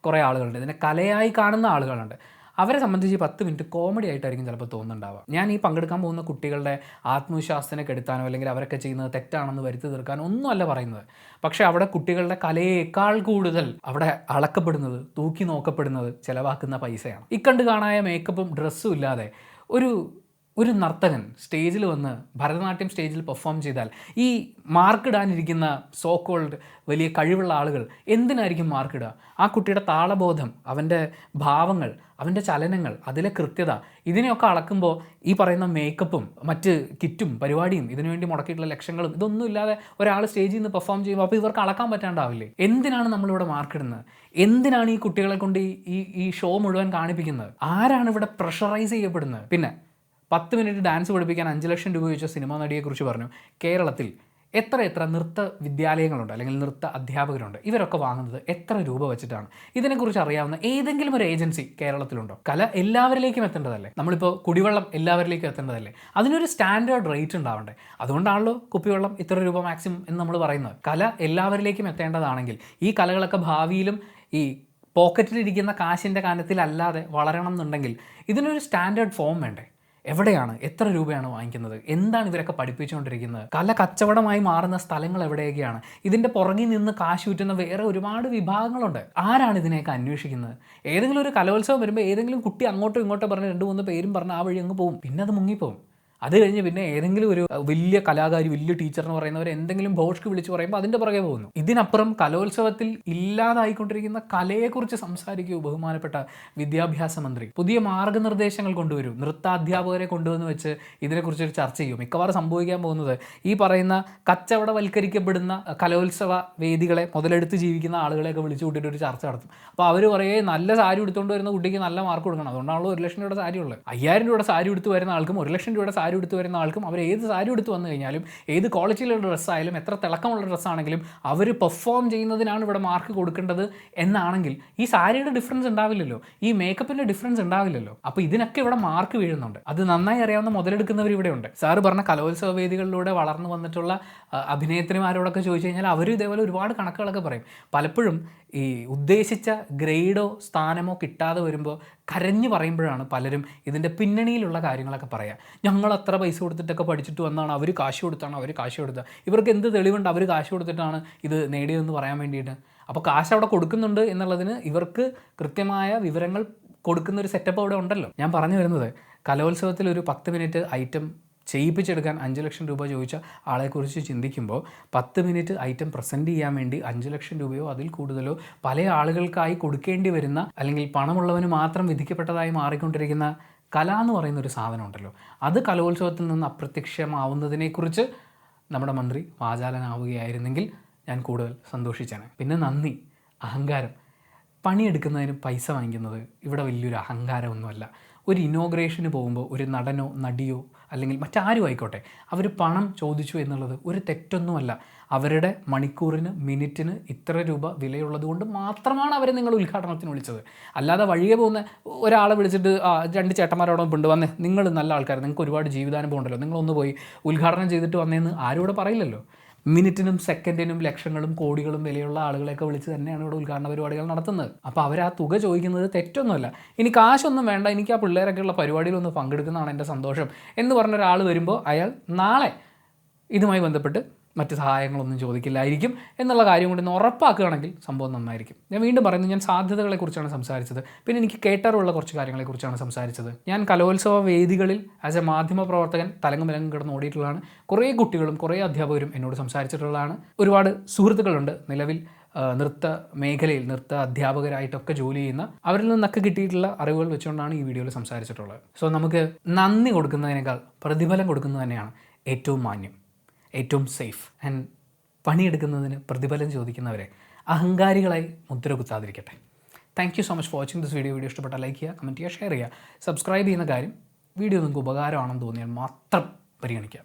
കുറേ ആളുകളുണ്ട്. ഇതിനെ കലയായി കാണുന്ന ആളുകളുണ്ട്. അവരെ സംബന്ധിച്ച് പത്ത് മിനിറ്റ് കോമഡി ആയിട്ടായിരിക്കും ചിലപ്പോൾ തോന്നുന്നുണ്ടാവുക. ഞാൻ ഈ പങ്കെടുക്കാൻ പോകുന്ന കുട്ടികളുടെ ആത്മവിശ്വാസത്തിനെ കെടുത്താനോ അല്ലെങ്കിൽ അവരൊക്കെ ചെയ്യുന്നത് തെറ്റാണെന്ന് വരുത്തി തീർക്കാനോ ഒന്നുമല്ല പറയുന്നത്. പക്ഷേ അവിടെ കുട്ടികളുടെ കലയേക്കാൾ കൂടുതൽ അവിടെ അളക്കപ്പെടുന്നത് തൂക്കി നോക്കപ്പെടുന്നത് ചിലവാക്കുന്ന പൈസയാണ്. ഇക്കണ്ട് കാണായ മേക്കപ്പും ഡ്രസ്സും ഇല്ലാതെ ഒരു ഒരു നർത്തകൻ സ്റ്റേജിൽ വന്ന് ഭരതനാട്യം സ്റ്റേജിൽ പെർഫോം ചെയ്താൽ ഈ മാർക്കിടാനിരിക്കുന്ന സോ കോൾഡ് വലിയ കഴിവുള്ള ആളുകൾ എന്തിനായിരിക്കും മാർക്കിടുക ആ കുട്ടിയുടെ താളബോധം അവന്റെ ഭാവങ്ങൾ അവന്റെ ചലനങ്ങൾ അതിലെ കൃത്യത ഇതിനെയൊക്കെ അളക്കുമ്പോൾ ഈ പറയുന്ന മേക്കപ്പും മറ്റ് കിറ്റും പരിപാടിയും ഇതിനുവേണ്ടി മുടക്കിയിട്ടുള്ള ലക്ഷങ്ങളും ഇതൊന്നും ഇല്ലാതെ ഒരാൾ സ്റ്റേജിൽ നിന്ന് പെർഫോം ചെയ്യുമ്പോൾ അപ്പോൾ ഇവർക്ക് അളക്കാൻ പറ്റാണ്ടാവില്ലേ? എന്തിനാണ് നമ്മളിവിടെ മാർക്കിടുന്നത് എന്തിനാണ് ഈ കുട്ടികളെ കൊണ്ട് ഈ ഈ ഷോ മുഴുവൻ കാണിപ്പിക്കുന്നത്? ആരാണ് ഇവിടെ പ്രഷറൈസ് ചെയ്യപ്പെടുന്നത്? പിന്നെ പത്ത് മിനിറ്റ് ഡാൻസ് പഠിപ്പിക്കാൻ അഞ്ച് ലക്ഷം രൂപ വെച്ച സിനിമാ നടിയെക്കുറിച്ച് പറഞ്ഞു. കേരളത്തിൽ എത്ര എത്ര നൃത്ത വിദ്യാലയങ്ങളുണ്ട്? അല്ലെങ്കിൽ നൃത്ത അധ്യാപകരുണ്ട്? ഇവരൊക്കെ വാങ്ങുന്നത് എത്ര രൂപ വെച്ചിട്ടാണ്? ഇതിനെക്കുറിച്ച് അറിയാവുന്ന ഏതെങ്കിലും ഒരു ഏജൻസി കേരളത്തിലുണ്ടോ? കല എല്ലാവരിലേക്കും എത്തേണ്ടതല്ലേ? നമ്മളിപ്പോൾ കുടിവെള്ളം എല്ലാവരിലേക്കും എത്തേണ്ടതല്ലേ? അതിനൊരു സ്റ്റാൻഡേർഡ് റേറ്റ് ഉണ്ടാവണ്ടേ? അതുകൊണ്ടാണല്ലോ കുപ്പിവെള്ളം ഇത്ര രൂപ മാക്സിമം എന്ന് നമ്മൾ പറയുന്നത്. കല എല്ലാവരിലേക്കും എത്തേണ്ടതാണെങ്കിൽ ഈ കലകളൊക്കെ ഭാവിയിലും ഈ പോക്കറ്റിലിരിക്കുന്ന കാശിന്റെ കാനത്തിലല്ലാതെ വളരണം എന്നുണ്ടെങ്കിൽ ഇതിനൊരു സ്റ്റാൻഡേർഡ് ഫോം വേണ്ടേ? എവിടെയാണ്? എത്ര രൂപയാണ് വാങ്ങിക്കുന്നത്? എന്താണ് ഇവരൊക്കെ പഠിപ്പിച്ചുകൊണ്ടിരിക്കുന്നത്? കല കച്ചവടമായി മാറുന്ന സ്ഥലങ്ങൾ എവിടെയൊക്കെയാണ്? ഇതിന്റെ പുറകിൽ നിന്ന് കാശ് ഊറ്റുന്ന വേറെ ഒരുപാട് വിഭാഗങ്ങളുണ്ട്. ആരാണ് ഇതിനെയൊക്കെ അന്വേഷിക്കുന്നത്? ഏതെങ്കിലും ഒരു കലോത്സവം വരുമ്പോൾ ഏതെങ്കിലും കുട്ടി അങ്ങോട്ടും ഇങ്ങോട്ടും പറഞ്ഞ് രണ്ട് മൂന്ന് പേരും പറഞ്ഞ് ആ വഴി അങ്ങ് പോകും പിന്നെ അത് മുങ്ങിപ്പോവും. അത് കഴിഞ്ഞ് പിന്നെ ഏതെങ്കിലും ഒരു വലിയ കലാകാരി വലിയ ടീച്ചർ എന്ന് പറയുന്നവർ എന്തെങ്കിലും ഭോഷ്ക്ക് വിളിച്ച് പറയുമ്പോൾ അതിന്റെ പുറകെ പോകുന്നു. ഇതിനപ്പുറം കലോത്സവത്തിൽ ഇല്ലാതായിക്കൊണ്ടിരിക്കുന്ന കലയെക്കുറിച്ച് സംസാരിക്കൂ ബഹുമാനപ്പെട്ട വിദ്യാഭ്യാസ മന്ത്രി. പുതിയ മാർഗനിർദ്ദേശങ്ങൾ കൊണ്ടുവരും. നൃത്താധ്യാപകരെ കൊണ്ടുവന്ന് വെച്ച് ഇതിനെക്കുറിച്ച് ഒരു ചർച്ച ചെയ്യും. മിക്കവാറും സംഭവിക്കാൻ പോകുന്നത് ഈ പറയുന്ന കച്ചവടവൽക്കരിക്കപ്പെടുന്ന കലോത്സവ വേദികളെ മുതലെടുത്ത് ജീവിക്കുന്ന ആളുകളെയൊക്കെ വിളിച്ചു കൂട്ടിയിട്ട് ഒരു ചർച്ച നടത്തും. അപ്പോൾ അവർ പറയേ നല്ല സാരി എടുത്തുകൊണ്ട് വരുന്ന കുട്ടിക്ക് നല്ല മാർക്ക് കൊടുക്കണം. അതുകൊണ്ടാണല്ലോ ഒരു ലക്ഷം രൂപയുടെ സാരി ഉള്ളത്. അയ്യായിരം രൂപയുടെ സാരി എടുത്ത് വരുന്ന ആൾക്കും ഒരു ലക്ഷം രൂപയുടെ സാരി എടുത്ത് വരുന്ന ആൾക്കും അവർ ഏത് സാരി എടുത്ത് വന്നു കഴിഞ്ഞാലും ഏത് ക്വാളിറ്റിയിലുള്ള ഡ്രസ്സായാലും എത്ര തിളക്കമുള്ള ഡ്രസ്സാണെങ്കിലും അവർ പെർഫോം ചെയ്യുന്നതിനാണ് ഇവിടെ മാർക്ക് കൊടുക്കേണ്ടത് എന്നാണെങ്കിൽ ഈ സാരിയുടെ ഡിഫറൻസ് ഉണ്ടാവില്ലല്ലോ. ഈ മേക്കപ്പിന്റെ ഡിഫറൻസ് ഉണ്ടാവില്ലല്ലോ. അപ്പോൾ ഇതിനൊക്കെ ഇവിടെ മാർക്ക് വീഴുന്നുണ്ട്. അത് നന്നായി അറിയാവുന്ന മുതലെടുക്കുന്നവർ ഇവിടെ ഉണ്ട്. സാറ് പറഞ്ഞ കലോത്സവ വേദികളിലൂടെ വളർന്നു വന്നിട്ടുള്ള അഭിനേത്രിമാരോടൊക്കെ ചോദിച്ചു കഴിഞ്ഞാൽ അവർ ഇതേപോലെ ഒരുപാട് കണക്കുകളൊക്കെ പറയും. പലപ്പോഴും ഈ ഉദ്ദേശിച്ച ഗ്രേഡോ സ്ഥാനമോ കിട്ടാതെ വരുമ്പോൾ കരഞ്ഞു പറയുമ്പോഴാണ് പലരും ഇതിന്റെ പിന്നണിയിലുള്ള കാര്യങ്ങളൊക്കെ പറയുക ഞങ്ങൾ അത്ര പൈസ കൊടുത്തിട്ടൊക്കെ പഠിച്ചിട്ട് വന്നാണ് അവർ കാശ് കൊടുത്താണ് അവർ കാശ് കൊടുത്തത്. ഇവർക്ക് എന്ത് തെളിവുണ്ട്? അവർ കാശ് കൊടുത്തിട്ടാണ് ഇത് നേടിയതെന്ന് പറയാൻ വേണ്ടിയിട്ട്. അപ്പോൾ കാശ് അവിടെ കൊടുക്കുന്നുണ്ട് എന്നുള്ളതിന് ഇവർക്ക് കൃത്യമായ വിവരങ്ങൾ കൊടുക്കുന്ന ഒരു സെറ്റപ്പ് അവിടെ ഉണ്ടല്ലോ. ഞാൻ പറഞ്ഞു വരുന്നത് കലോത്സവത്തിൽ ഒരു പത്ത് മിനിറ്റ് ഐറ്റം ചെയ്യിപ്പിച്ചെടുക്കാൻ അഞ്ച് ലക്ഷം രൂപ ചോദിച്ച ആളെക്കുറിച്ച് ചിന്തിക്കുമ്പോൾ പത്ത് മിനിറ്റ് ഐറ്റം പ്രസന്റ് ചെയ്യാൻ വേണ്ടി അഞ്ച് ലക്ഷം രൂപയോ അതിൽ കൂടുതലോ പല ആളുകൾക്കായി കൊടുക്കേണ്ടി വരുന്ന അല്ലെങ്കിൽ പണമുള്ളവന് മാത്രം വിധിക്കപ്പെട്ടതായി മാറിക്കൊണ്ടിരിക്കുന്ന കല എന്ന് പറയുന്ന ഒരു സാധനം ഉണ്ടല്ലോ അത് കലോത്സവത്തിൽ നിന്ന് അപ്രത്യക്ഷമാവുന്നതിനെക്കുറിച്ച് നമ്മുടെ മന്ത്രി വാചാലനാവുകയായിരുന്നെങ്കിൽ ഞാൻ കൂടുതൽ സന്തോഷിച്ചാണ് പിന്നെ നന്ദി അഹങ്കാരം. പണിയെടുക്കുന്നതിന് പൈസ വാങ്ങിക്കുന്നത് ഇവിടെ വലിയൊരു അഹങ്കാരമൊന്നുമല്ല. ഒരു ഇനോഗ്രേഷന് പോകുമ്പോൾ ഒരു നടനോ നടിയോ അല്ലെങ്കിൽ മറ്റാരും ആയിക്കോട്ടെ അവർ പണം ചോദിച്ചു എന്നുള്ളത് ഒരു തെറ്റൊന്നുമല്ല. അവരുടെ മണിക്കൂറിന് മിനിറ്റിന് ഇത്ര രൂപ വിലയുള്ളത് കൊണ്ട് മാത്രമാണ് അവരെ നിങ്ങൾ ഉദ്ഘാടനത്തിന് വിളിച്ചത്. അല്ലാതെ വഴിയെ പോകുന്ന ഒരാളെ വിളിച്ചിട്ട് രണ്ട് ചേട്ടന്മാരോടൊപ്പം പിണ്ട് വന്നേ നിങ്ങൾ നല്ല ആൾക്കാർ നിങ്ങൾക്ക് ഒരുപാട് ജീവിതാനുഭവം ഉണ്ടല്ലോ നിങ്ങളൊന്ന് പോയി ഉദ്ഘാടനം ചെയ്തിട്ട് വന്നേന്ന് ആരും ഇവിടെ പറയില്ലല്ലോ. മിനിറ്റിനും സെക്കൻഡിനും ലക്ഷങ്ങളും കോടികളും വിലയുള്ള ആളുകളെയൊക്കെ വിളിച്ച് തന്നെയാണ് ഇവിടെ ഉദ്ഘാടന പരിപാടികൾ നടത്തുന്നത്. അപ്പോൾ അവർ ആ തുക ചോദിക്കുന്നത് തെറ്റൊന്നുമല്ല. ഇനി കാശൊന്നും വേണ്ട എനിക്ക് ആ പിള്ളേരൊക്കെയുള്ള പരിപാടിയിലൊന്ന് പങ്കെടുക്കുന്നതാണ് എന്റെ സന്തോഷം എന്ന് പറഞ്ഞ ഒരാൾ വരുമ്പോൾ അയാൾ നാളെ ഇതുമായി ബന്ധപ്പെട്ട് മറ്റ് സഹായങ്ങളൊന്നും ചോദിക്കില്ലായിരിക്കും എന്നുള്ള കാര്യം കൊണ്ട് ഒന്ന് ഉറപ്പാക്കുകയാണെങ്കിൽ സംഭവം നന്നായിരിക്കും. ഞാൻ വീണ്ടും പറയുന്നത് ഞാൻ സാധ്യതകളെക്കുറിച്ചാണ് സംസാരിച്ചത്. പിന്നെ എനിക്ക് കേട്ടറിവുള്ള കുറച്ച് കാര്യങ്ങളെക്കുറിച്ചാണ് സംസാരിച്ചത്. ഞാൻ കലോത്സവ വേദികളിൽ ആസ് എ മാധ്യമ പ്രവർത്തകൻ തലങ്ങും വിലങ്ങും കിടന്ന് ഓടിയിട്ടുള്ളതാണ്. കുറേ കുട്ടികളും കുറേ അധ്യാപകരും എന്നോട് സംസാരിച്ചിട്ടുള്ളതാണ്. ഒരുപാട് സുഹൃത്തുക്കളുണ്ട്. നിലവിൽ നൃത്ത മേഖലയിൽ നൃത്ത അധ്യാപകരായിട്ടൊക്കെ ജോലി ചെയ്യുന്ന അവരിൽ നിന്നൊക്കെ കിട്ടിയിട്ടുള്ള അറിവുകൾ വെച്ചുകൊണ്ടാണ് ഈ വീഡിയോയിൽ സംസാരിച്ചിട്ടുള്ളത്. സോ നമുക്ക് നന്ദി കൊടുക്കുന്നതിനേക്കാൾ പ്രതിഫലം കൊടുക്കുന്നത് തന്നെയാണ് ഏറ്റവും മാന്യം. ഏറ്റവും സേഫ് ആൻഡ് പണിയെടുക്കുന്നതിന് പ്രതിഫലം ചോദിക്കുന്നവരെ അഹങ്കാരികളായി മുദ്ര കുത്താതിരിക്കട്ടെ. Thank you so much for watching this video video ഇഷ്ടപ്പെട്ട ലൈക്ക് ചെയ്യുക കമന്റ് ചെയ്യുക ഷെയർ ചെയ്യുക. സബ്സ്ക്രൈബ് ചെയ്യുന്ന കാര്യം വീഡിയോ നിങ്ങൾക്ക് ഉപകാരമാണെന്ന് തോന്നിയാൽ മാത്രം പരിഗണിക്കുക.